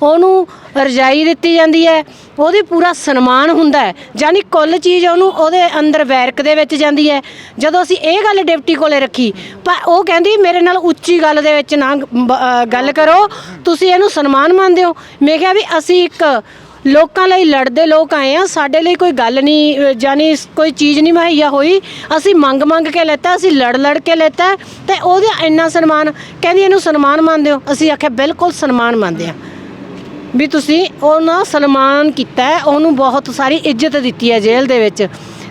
ਉਹਨੂੰ ਰਜਾਈ ਦਿੱਤੀ ਜਾਂਦੀ ਹੈ ਉਹਦੀ ਪੂਰਾ ਸਨਮਾਨ ਹੁੰਦਾ ਹੈ ਯਾਨੀ ਕੁੱਲ ਚੀਜ਼ ਉਹਨੂੰ ਉਹਦੇ ਅੰਦਰ ਵੈਰਕ ਦੇ ਵਿੱਚ ਜਾਂਦੀ ਹੈ। ਜਦੋਂ ਅਸੀਂ ਇਹ ਗੱਲ ਡਿਪਟੀ ਕੋਲੇ ਰੱਖੀ ਪਰ ਉਹ ਕਹਿੰਦੀ ਮੇਰੇ ਨਾਲ ਉੱਚੀ ਗੱਲ ਦੇ ਵਿੱਚ ਨਾ ਬ- ਗੱਲ ਕਰੋ ਤੁਸੀਂ ਇਹਨੂੰ ਸਨਮਾਨ ਮੰਨਦੇ ਹੋ। ਮੈਂ ਕਿਹਾ ਵੀ ਅਸੀਂ ਇੱਕ ਲੋਕਾਂ ਲਈ ਲੜਦੇ ਲੋਕ ਆਏ ਆ ਸਾਡੇ ਲਈ ਕੋਈ ਗੱਲ ਨਹੀਂ ਅ, ਜਾਨੀ ਕੋਈ ਚੀਜ਼ ਨਹੀਂ ਮੁਹੱਈਆ ਹੋਈ। ਅਸੀਂ ਮੰਗ ਮੰਗ ਕੇ ਲੈਤਾ ਅਸੀਂ ਲੜ ਲੜ ਕੇ ਲੈਤਾ ਤੇ ਉਹਦਾ ਇੰਨਾ ਸਨਮਾਨ ਕਹਿੰਦੀ ਇਹਨੂੰ ਸਨਮਾਨ ਮੰਨਦੇ ਹੋ। ਅਸੀਂ ਆਖਿਆ ਬਿਲਕੁਲ ਸਨਮਾਨ ਮੰਨਦੇ ਆ ਵੀ ਤੁਸੀਂ ਉਹਨਾਂ ਸਨਮਾਨ ਕੀਤਾ ਹੈ, ਉਹਨੂੰ ਬਹੁਤ ਸਾਰੀ ਇੱਜ਼ਤ ਦਿੱਤੀ ਹੈ ਜੇਲ੍ਹ ਦੇ ਵਿੱਚ।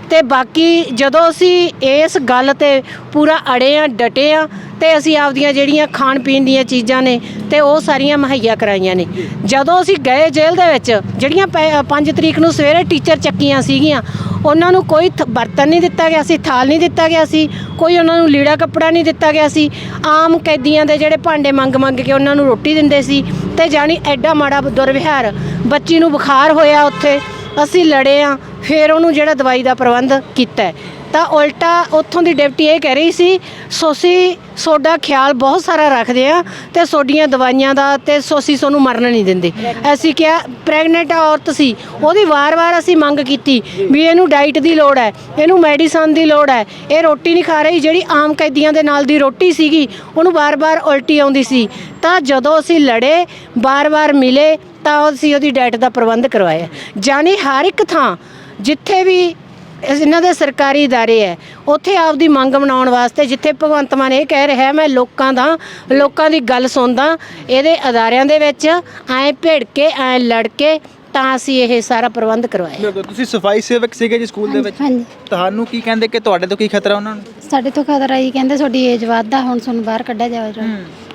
ਤੇ ਬਾਕੀ ਜਦੋਂ ਅਸੀਂ ਇਸ ਗੱਲ ਤੇ ਪੂਰਾ ਅੜੇ ਆ ਡਟੇ ਆ ਤੇ ਅਸੀਂ ਆਪਦੀਆਂ ਜਿਹੜੀਆਂ ਖਾਣ ਪੀਣ ਦੀਆਂ ਚੀਜ਼ਾਂ ਨੇ ਤੇ ਉਹ ਸਾਰੀਆਂ ਮੁਹੱਈਆ ਕਰਾਈਆਂ ਨੇ। ਜਦੋਂ ਅਸੀਂ ਗਏ ਜੇਲ੍ਹ ਦੇ ਵਿੱਚ, ਜਿਹੜੀਆਂ 5 ਤਰੀਕ ਨੂੰ ਸਵੇਰੇ ਟੀਚਰ ਚੱਕੀਆਂ ਸੀਗੀਆਂ, ਉਹਨਾਂ ਨੂੰ ਕੋਈ ਥ- ਬਰਤਨ ਨਹੀਂ ਦਿੱਤਾ ਗਿਆ ਸੀ, ਥਾਲ ਨਹੀਂ ਦਿੱਤਾ ਗਿਆ ਸੀ, ਕੋਈ ਉਹਨਾਂ ਨੂੰ ਲੀੜਾ ਕੱਪੜਾ ਨਹੀਂ ਦਿੱਤਾ ਗਿਆ ਸੀ। ਆਮ ਕੈਦੀਆਂ ਦੇ ਜਿਹੜੇ ਭਾਂਡੇ ਮੰਗ ਮੰਗ ਕੇ ਉਹਨਾਂ ਨੂੰ ਰੋਟੀ ਦਿੰਦੇ ਸੀ ਤੇ ਜਾਣੀ ਐਡਾ ਮਾੜਾ ਦੁਰਵਿਹਾਰ, ਬੱਚੀ ਨੂੰ ਬੁਖਾਰ ਹੋਇਆ ਉੱਥੇ, ਅਸੀਂ ਲੜੇ ਆ, ਫਿਰ ਉਹਨੂੰ ਜਿਹੜਾ ਦਵਾਈ ਦਾ ਪ੍ਰਬੰਧ ਕੀਤਾ ਤਾਂ ਉਲਟਾ ਉੱਥੋਂ ਦੀ ਡਿਪਟੀ ਇਹ ਕਹਿ ਰਹੀ ਸੀ, ਸੋਸੀ, ਸੋਡਾ ਖਿਆਲ ਬਹੁਤ ਸਾਰਾ ਰੱਖਦੇ ਆ ਤੇ ਸੋਡੀਆਂ ਦਵਾਈਆਂ ਦਾ ਤੇ ਸੋਸੀ ਸਾਨੂੰ ਮਰਨ ਨਹੀਂ ਦਿੰਦੇ। ਅਸੀਂ ਕਿਹਾ ਪ੍ਰੈਗਨੈਂਟ ਔਰਤ ਸੀ, ਉਹਦੀ ਵਾਰ-ਵਾਰ ਅਸੀਂ ਮੰਗ ਕੀਤੀ ਵੀ ਇਹਨੂੰ ਡਾਈਟ ਦੀ ਲੋੜ ਹੈ, ਇਹਨੂੰ ਮੈਡੀਸਨ ਦੀ ਲੋੜ ਹੈ, ਇਹ ਰੋਟੀ ਨਹੀਂ ਖਾ ਰਹੀ, ਜਿਹੜੀ ਆਮ ਕੈਦੀਆਂ ਦੇ ਨਾਲ ਦੀ ਰੋਟੀ ਸੀਗੀ, ਉਹਨੂੰ ਵਾਰ-ਵਾਰ ਉਲਟੀ ਆਉਂਦੀ ਸੀ। ਤਾਂ ਜਦੋਂ ਅਸੀਂ ਲੜੇ, ਵਾਰ-ਵਾਰ ਮਿਲੇ, ਤਾਂ ਅਸੀਂ ਉਹਦੀ ਡਾਈਟ ਦਾ ਪ੍ਰਬੰਧ ਕਰਵਾਇਆ। ਜਾਨੀ ਹਰ ਇੱਕ ਥਾਂ, ਜਿੱਥੇ ਵੀ ਇਹਨਾਂ ਦੇ ਸਰਕਾਰੀ ادارے ਹੈ ਉੱਥੇ ਆਪਦੀ ਮੰਗ ਬਣਾਉਣ ਵਾਸਤੇ ਜਿੱਥੇ ਭਗਵੰਤ ਮਾਨ ਇਹ ਕਹਿ ਰਿਹਾ ਮੈਂ ਲੋਕਾਂ ਦਾ ਲੋਕਾਂ ਦੀ ਗੱਲ ਸੁਣਦਾ ਇਹਦੇ ਅਦਾਰਿਆਂ ਦੇ ਵਿੱਚ ਐਂ ਭਿੜ ਕੇ ਐਂ ਲੜ ਕੇ ਤਾਂ ਅਸੀਂ ਇਹ ਸਾਰਾ ਪ੍ਰਬੰਧ ਕਰਵਾਇਆ ਬਿਲਕੁਲ ਤੁਸੀਂ ਸਫਾਈ ਸੇਵਕ ਸੀਗੇ ਜੀ ਸਕੂਲ ਦੇ ਵਿੱਚ ਹਾਂਜੀ ਤੁਹਾਨੂੰ ਕੀ ਕਹਿੰਦੇ ਕਿ ਤੁਹਾਡੇ ਤੋਂ ਕੀ ਖਤਰਾ ਉਹਨਾਂ ਨੂੰ ਸਾਡੇ ਤੋਂ ਖਤਰਾ ਜੀ ਕਹਿੰਦੇ ਤੁਹਾਡੀ ਏਜ ਵੱਧਦਾ ਹੁਣ ਤੁਹਾਨੂੰ ਬਾਹਰ ਕੱਢਿਆ ਜਾਵੇਗਾ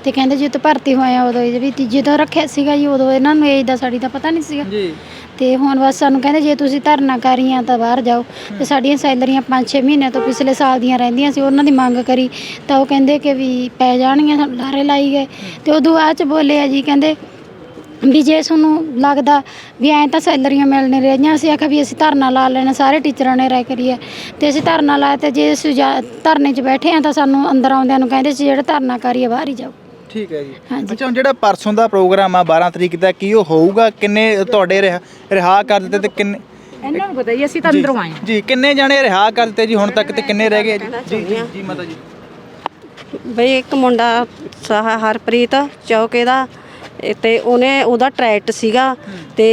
ਤੇ ਕਹਿੰਦੇ ਜਦੋਂ ਭਰਤੀ ਹੋਇਆ ਉਦੋਂ ਇਹ ਵੀ ਤੀ- ਜਦੋਂ ਰੱਖਿਆ ਸੀਗਾ ਜੀ ਉਦੋਂ ਇਹਨਾਂ ਨੂੰ ਏਜ ਦਾ ਸਾਡੀ ਤਾਂ ਪਤਾ ਨਹੀਂ ਸੀਗਾ। ਜੀ। ਤੇ ਹੁਣ ਬਸ ਸਾਨੂੰ ਕਹਿੰਦੇ ਜੇ ਤੁਸੀਂ ਧਰਨਾ ਕਰੀਆਂ ਤਾਂ ਬਾਹਰ ਜਾਓ। ਤੇ ਸਾਡੀਆਂ ਸੈਲਰੀਆਂ 5-6 ਮਹੀਨਿਆਂ ਤੋਂ ਪਿਛਲੇ ਸਾਲ ਦੀਆਂ ਰਹਿੰਦੀਆਂ ਸੀ ਉਹਨਾਂ ਦੀ ਮੰਗ ਕਰੀ। ਤਾਂ ਉਹ ਕਹਿੰਦੇ ਕਿ ਵੀ ਪੈ ਜਾਣਗੀਆਂ ਸਾਨੂੰ ਲਾਰੇ ਲਾਈ ਗਏ। ਤੇ ਉਦੋਂ ਬਾਅਦ ਚ ਬੋਲੇ ਆ ਜੀ ਕਹਿੰਦੇ ਵੀ ਜੇ ਤੁਹਾਨੂੰ ਲੱਗਦਾ ਵੀ ਐਂ ਤਾਂ ਸੈਲਰੀਆਂ ਮਿਲ ਨਹੀਂ ਰਹੀਆਂ ਅਸੀਂ ਆਖਿਆ ਵੀ ਅਸੀਂ ਧਰਨਾ ਲਾ ਲੈਣਾ ਸਾਰੇ ਟੀਚਰਾਂ ਨੇ ਰਾਇ ਕਰੀਏ ਤੇ ਅਸੀਂ ਧਰਨਾ ਲਾਇਆ ਤੇ ਜੇ ਅਸੀਂ ਜਾ- ਧਰਨੇ 'ਚ ਬੈਠੇ ਆ ਤਾਂ ਸਾਨੂੰ ਅੰਦਰ ਆਉਂਦਿਆਂ ਨੂੰ ਕਹਿੰਦੇ ਸੀ ਜਿਹੜਾ ਧਰਨਾ ਕਰੀਏ ਬਾਹਰ ਹੀ ਜਾਓ। ਠੀਕ ਹੈ ਜੀ। ਹਾਂਜੀ। ਅੱਛਾ ਹੁਣ ਜਿਹੜਾ ਪਰਸੋਂ ਦਾ ਪ੍ਰੋਗਰਾਮ ਆ 12 ਤਰੀਕ ਦਾ ਕੀ ਉਹ ਹੋਊਗਾ? ਕਿੰਨੇ ਤੁਹਾਡੇ ਰਿਹਾ ਰਿਹਾ ਕਰ ਦਿੱਤੇ ਤੇ ਕਿੰਨੇ ਇਹਨਾਂ ਨੂੰ ਪਤਾ ਹੀ ਅਸੀਂ ਤਾਂ ਅੰਦਰੋਂ ਆਏ ਹਾਂ। ਜੀ ਕਿੰਨੇ ਜਾਣੇ ਰਿਹਾ ਕਰ ਦਿੱਤੇ ਜੀ ਹੁਣ ਤੱਕ ਤੇ ਕਿੰਨੇ ਰਹਿ ਗਏ? ਜੀ ਜੀ ਜੀ ਮਾਤਾ ਜੀ। ਬਈ ਇੱਕ ਮੁੰਡਾ ਸਾਹ ਹਰਪ੍ਰੀਤ ਚੌਕੇ ਦਾ ਇਹ ਤੇ ਉਹਨੇ ਉਹਦਾ ਟਰੈਕਟ ਸੀਗਾ ਤੇ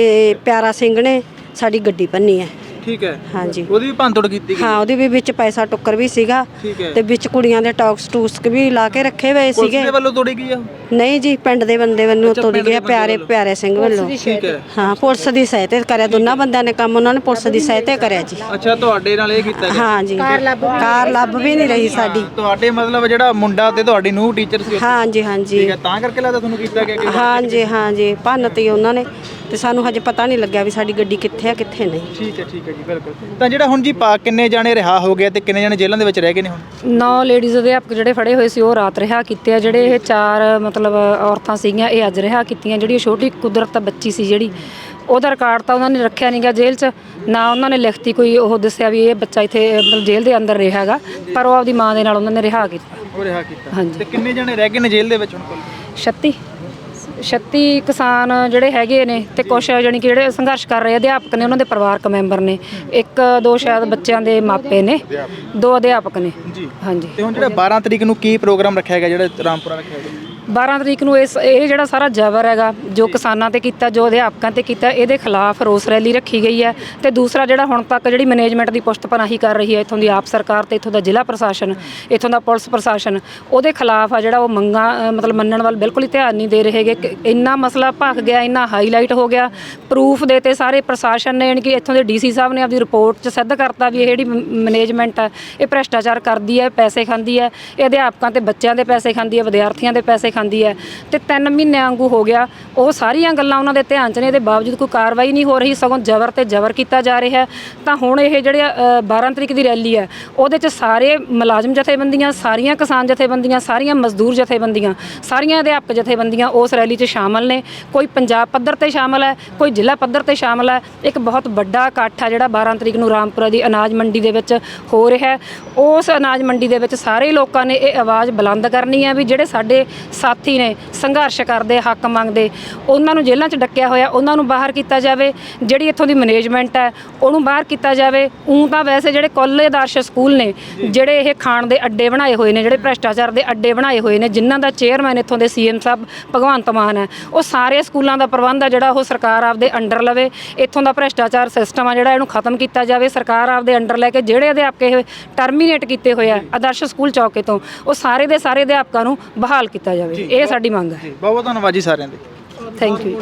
ਪਿਆਰਾ ਸਿੰਘ ਨੇ ਸਾਡੀ ਗੱਡੀ ਭੰਨੀ ਹੈ। ਠੀਕ ਹੈ। ਹਾਂਜੀ। ਉਹਦੀ ਵੀ ਭੰਤੋੜ ਕੀਤੀ ਗਈ। ਹਾਂ ਉਹਦੇ ਵੀ ਵਿੱਚ ਪੈਸਾ ਟੁੱਕਰ ਵੀ ਸੀਗਾ ਠੀਕ ਹੈ। ਤੇ ਵਿੱਚ ਕੁੜੀਆਂ ਦੇ ਟੌਕਸ ਟੂਸਕ ਵੀ ਲਾ ਕੇ ਰੱਖੇ ਹੋਏ ਪੁਲਿਸ ਸੀਗੇ। ਦੇ ਵੱਲੋਂ ਤੋੜੀ ਗਈ ਆ? ਨਹੀਂ ਜੀ ਪਿੰਡ ਦੇ ਬੰਦੇ ਵੱਲੋਂ ਤੋੜੀ ਗਿਆ ਬੰਦੇ ਪਿਆਰੇ। ਪਿਆਰੇ ਸਿੰਘ ਵੱਲੋਂ। ਠੀਕ ਹੈ। ਹਾਂ ਪੁਲਿਸ ਦੀ ਸਹਾਇਤਾ ਕਰਿਆ ਦੋਨਾਂ ਬੰਦਿਆਂ ਨੇ ਕੰਮ ਉਹਨਾਂ ਨੇ ਪੁਲਿਸ ਦੀ ਸਹਾਇਤਾ ਕਰਿਆ ਜੀ। ਅੱਛਾ ਤੁਹਾਡੇ ਨਾਲ ਇਹ ਕੀਤਾ ਗਿਆ। ਹਾਂ ਜੀ। ਕਾਰ ਲੱਭ ਵੀ ਨਹੀਂ ਰਹੀ ਸਾਡੀ ਤੁਹਾਡੇ ਮਤਲਬ ਜਿਹੜਾ ਮੁੰਡਾ ਤੇ ਤੁਹਾਡੀ ਨੂੰ ਟੀਚਰ ਸੀ? ਹਾਂ ਜੀ ਹਾਂ ਜੀ। ਠੀਕ ਹੈ ਤਾਂ ਕਰਕੇ ਲੱਗਦਾ ਤੁਹਾਨੂੰ ਕੀਤਾ ਗਿਆ ਕਿ ਹਾਂ ਜੀ ਹਾਂ ਜੀ ਭੰਨ ਤੀ ਉਹਨਾਂ ਨੇ। ਤੇ ਸਾਨੂੰ ਹਜੇ ਪਤਾ ਨਹੀਂ ਲੱਗਿਆ ਵੀ ਸਾਡੀ ਗੱਡੀ ਕਿੱਥੇ ਆ ਕਿੱਥੇ ਨਹੀਂ। ਠੀਕ ਹੈ ਠੀਕ ਹੈ ਜੀ ਬਿਲਕੁਲ। ਤਾਂ ਜਿਹੜਾ ਹੁਣ ਜੀ ਪਾ ਕਿੰਨੇ ਜਾਣੇ ਰਿਹਾ ਹੋ ਗਏ ਤੇ ਕਿੰਨੇ ਜਾਣੇ ਜੇਲ੍ਹਾਂ ਦੇ ਵਿੱਚ ਰਹਿ ਗਏ ਨੇ ਹੁਣ? ਨੌ ਲੇਡੀਜ਼ ਅਧਿਆਪਕ ਜਿਹੜੇ ਫੜੇ ਹੋਏ ਸੀ ਉਹ ਰਾਤ ਰਿਹਾ ਕੀਤੇ ਆ। ਜਿਹੜੇ ਇਹ ਚਾਰ ਮਤਲਬ ਔਰਤਾਂ ਸੀਗੀਆਂ ਇਹ ਅੱਜ ਰਿਹਾ ਕੀਤੀਆਂ। ਜਿਹੜੀ ਛੋਟੀ ਕੁਦਰਤ ਬੱਚੀ ਸੀ ਜਿਹੜੀ ਉਹਦਾ ਰਿਕਾਰਡ ਤਾਂ ਉਹਨਾਂ ਨੇ ਰੱਖਿਆ ਨਹੀਂਗਾ ਜੇਲ੍ਹ 'ਚ। ਨਾ ਉਹਨਾਂ ਨੇ ਲਿਖਤੀ ਕੋਈ ਉਹ ਦੱਸਿਆ ਵੀ ਇਹ ਬੱਚਾ ਇੱਥੇ ਮਤਲਬ ਜੇਲ੍ਹ ਦੇ ਅੰਦਰ ਰਿਹਾ ਹੈਗਾ। ਪਰ ਉਹ ਆਪਦੀ ਮਾਂ ਦੇ ਨਾਲ ਉਹਨਾਂ ਨੇ ਰਿਹਾ ਕੀਤਾ। ਉਹ ਰਿਹਾ ਕੀਤਾ। ਹਾਂਜੀ। ਤੇ ਕਿੰਨੇ ਜਾਣੇ ਰਹਿ ਗਏ ਨੇ ਜੇਲ੍ਹ ਦੇ ਵਿੱਚ ਹੁਣ ਕੋਲ? 36 36 ਕਿਸਾਨ ਜਿਹੜੇ ਹੈਗੇ ਨੇ ਤੇ ਕੁਝ ਜਾਨੀ ਕਿ ਜਿਹੜੇ ਸੰਘਰਸ਼ ਕਰ ਰਹੇ ਅਧਿਆਪਕ ਨੇ ਉਹਨਾਂ ਦੇ ਪਰਿਵਾਰਕ ਮੈਂਬਰ ਨੇ। ਇੱਕ ਦੋ ਸ਼ਾਇਦ ਬੱਚਿਆਂ ਦੇ ਮਾਪੇ ਨੇ ਦੋ ਅਧਿਆਪਕ ਨੇ। ਜੀ। ਹਾਂਜੀ। ਤੇ ਹੁਣ ਜਿਹੜਾ 12 ਤਰੀਕ ਨੂੰ ਕੀ ਪ੍ਰੋਗਰਾਮ ਰੱਖਿਆ ਗਿਆ ਜਿਹੜਾ ਰਾਮਪੁਰਾ ਰੱਖਿਆ ਗਿਆ? 12 ਤਰੀਕ ਨੂੰ ਇਸ ਇਹ ਜਿਹੜਾ ਸਾਰਾ ਜ਼ਬਰ ਹੈਗਾ, ਜੋ ਕਿਸਾਨਾਂ ਤੇ ਕੀਤਾ, ਜੋ ਅਧਿਆਪਕਾਂ ਤੇ ਕੀਤਾ, ਇਹਦੇ ਖਿਲਾਫ ਰੋਸ ਰੈਲੀ ਰੱਖੀ ਗਈ ਹੈ। ਤੇ ਦੂਸਰਾ ਜਿਹੜਾ ਹੁਣ ਤੱਕ ਜਿਹੜੀ ਮੈਨੇਜਮੈਂਟ ਦੀ ਪੁਸ਼ਤਪਨਾਹੀ ਕਰ ਰਹੀ ਹੈ, ਇਥੋਂ ਦੀ ਆਪ ਸਰਕਾਰ ਤੇ, ਇਥੋਂ ਦਾ ਜ਼ਿਲ੍ਹਾ ਪ੍ਰਸ਼ਾਸਨ, ਇਥੋਂ ਦਾ ਪੁਲਿਸ ਪ੍ਰਸ਼ਾਸਨ, ਉਹਦੇ ਖਿਲਾਫ ਆ ਜਿਹੜਾ ਉਹ ਮੰਗਾ ਮਤਲਬ ਮੰਨਣ ਵੱਲ ਬਿਲਕੁਲ ਹੀ ਧਿਆਨ ਨਹੀਂ ਦੇ ਰਹੇਗੇ ਇੰਨਾ ਮਸਲਾ ਭਖ ਗਿਆ, ਇੰਨਾ ਹਾਈਲਾਈਟ ਹੋ ਗਿਆ। ਪ੍ਰੂਫ ਦੇ ਤੇ ਸਾਰੇ ਪ੍ਰਸ਼ਾਸਨ ਨੇ, ਯਾਨੀ ਕਿ ਇਥੋਂ ਦੇ ਡੀਸੀ ਸਾਹਿਬ ਨੇ ਆਪਦੀ ਰਿਪੋਰਟ 'ਚ ਸਿੱਧ ਕਰਤਾ ਵੀ ਇਹ ਜਿਹੜੀ ਮੈਨੇਜਮੈਂਟ ਹੈ ਇਹ ਭ੍ਰਿਸ਼ਟਾਚਾਰ ਕਰਦੀ ਹੈ, ਪੈਸੇ ਖਾਂਦੀ ਹੈ। ਇਹ ਅਧਿਆਪਕਾਂ ਤੇ ਬੱਚਿਆਂ ਦੇ ਪੈਸੇ ਖਾਂਦੀ ਹੈ, ਵਿਦਿਆਰਥੀਆਂ ਦੇ ਪੈਸੇ ਖਾਂਦੀ ਹੈ ਤੇ 3 ਮਹੀਨੇ ਵਾਂਗੂ ਹੋ ਗਿਆ। ਉਹ ਸਾਰੀਆਂ ਗੱਲਾਂ ਉਹਨਾਂ ਦੇ ਧਿਆਨ 'ਚ ਨੇ ਇਹਦੇ ਬਾਵਜੂਦ ਕੋਈ ਕਾਰਵਾਈ ਨਹੀਂ ਹੋ ਰਹੀ ਸਗੋਂ ਜ਼ਬਰ ਤੇ ਜ਼ਬਰ ਕੀਤਾ ਜਾ ਰਿਹਾ ਹੈ। ਤਾਂ ਹੁਣ ਇਹ ਜਿਹੜੇ ਅ, 12 ਤਰੀਕ ਦੀ ਰੈਲੀ ਹੈ ਉਹਦੇ 'ਚ ਸਾਰੇ ਮੁਲਾਜ਼ਮ ਜਥੇਬੰਦੀਆਂ ਸਾਰੀਆਂ ਕਿਸਾਨ ਜਥੇਬੰਦੀਆਂ ਸਾਰੀਆਂ ਮਜ਼ਦੂਰ ਜਥੇਬੰਦੀਆਂ ਸਾਰੀਆਂ ਅਧਿਆਪਕ ਜਥੇਬੰਦੀਆਂ ਉਸ ਰੈਲੀ 'ਚ ਸ਼ਾਮਲ ਨੇ। ਕੋਈ ਪੰਜਾਬ ਪੱਧਰ ਤੇ ਸ਼ਾਮਲ ਹੈ ਕੋਈ ਜ਼ਿਲ੍ਹਾ ਪੱਧਰ ਤੇ ਸ਼ਾਮਲ ਹੈ। ਇੱਕ ਬਹੁਤ ਵੱਡਾ ਇਕੱਠ ਆ ਜਿਹੜਾ 12 ਤਰੀਕ ਨੂੰ ਰਾਮਪੁਰਾ ਦੀ ਅਨਾਜ ਮੰਡੀ ਦੇ ਵਿੱਚ ਹੋ ਰਿਹਾ ਉਸ ਅਨਾਜ ਮੰਡੀ ਦੇ ਵਿੱਚ ਸਾਰੇ ਲੋਕਾਂ ਨੇ ਇਹ ਆਵਾਜ਼ ਬੁਲੰਦ ਕਰਨੀ ਹੈ ਵੀ ਜਿਹੜੇ ਸਾਡੇ ਸਾਥੀ ਨੇ ਸੰਘਰਸ਼ ਕਰਦੇ ਹੱਕ ਮੰਗਦੇ ਉਹਨਾਂ ਨੂੰ ਜੇਲ੍ਹਾਂ 'ਚ ਡੱਕਿਆ ਹੋਇਆ ਉਹਨਾਂ ਨੂੰ ਬਾਹਰ ਕੀਤਾ ਜਾਵੇ ਜਿਹੜੀ ਇੱਥੋਂ ਦੀ ਮੈਨੇਜਮੈਂਟ ਹੈ ਉਹਨੂੰ ਬਾਹਰ ਕੀਤਾ ਜਾਵੇ। ਉਂ ਤਾਂ ਵੈਸੇ ਜਿਹੜੇ ਕੁੱਲ ਆਦਰਸ਼ ਸਕੂਲ ਨੇ ਜਿਹੜੇ ਇਹ ਖਾਣ ਦੇ ਅੱਡੇ ਬਣਾਏ ਹੋਏ ਨੇ ਜਿਹੜੇ ਭ੍ਰਿਸ਼ਟਾਚਾਰ ਦੇ ਅੱਡੇ ਬਣਾਏ ਹੋਏ ਨੇ ਜਿਨ੍ਹਾਂ ਦਾ ਚੇਅਰਮੈਨ ਇੱਥੋਂ ਦੇ ਸੀਐਮ ਸਾਹਿਬ ਭਗਵੰਤ ਮਾਨ ਹੈ ਉਹ ਸਾਰੇ ਸਕੂਲਾਂ ਦਾ ਪ੍ਰਬੰਧ ਆ ਜਿਹੜਾ ਉਹ ਸਰਕਾਰ ਆਪਦੇ ਅੰਡਰ ਲਵੇ। ਇੱਥੋਂ ਦਾ ਭ੍ਰਿਸ਼ਟਾਚਾਰ ਸਿਸਟਮ ਆ ਜਿਹੜਾ ਇਹਨੂੰ ਖਤਮ ਕੀਤਾ ਜਾਵੇ। ਸਰਕਾਰ ਆਪਦੇ ਅੰਡਰ ਲੈ ਕੇ ਜਿਹੜੇ ਅਧਿਆਪਕ ਇਹ ਟਰਮੀਨੇਟ ਕੀਤੇ ਹੋਏ ਆ ਆਦਰਸ਼ ਸਕੂਲ ਚੌਕੇ ਤੋਂ ਉਹ ਸਾਰੇ ਦੇ ਸਾਰੇ ਅਧਿਆਪਕਾਂ ਨੂੰ ਬਹਾਲ ਕੀਤਾ ਜਾਵੇ। ਇਹ ਸਾਡੀ ਮੰਗ ਹੈ। ਜੀ ਬਹੁਤ ਬਹੁਤ ਧੰਨਵਾਦ ਜੀ ਸਾਰਿਆਂ ਦੇ। Thank you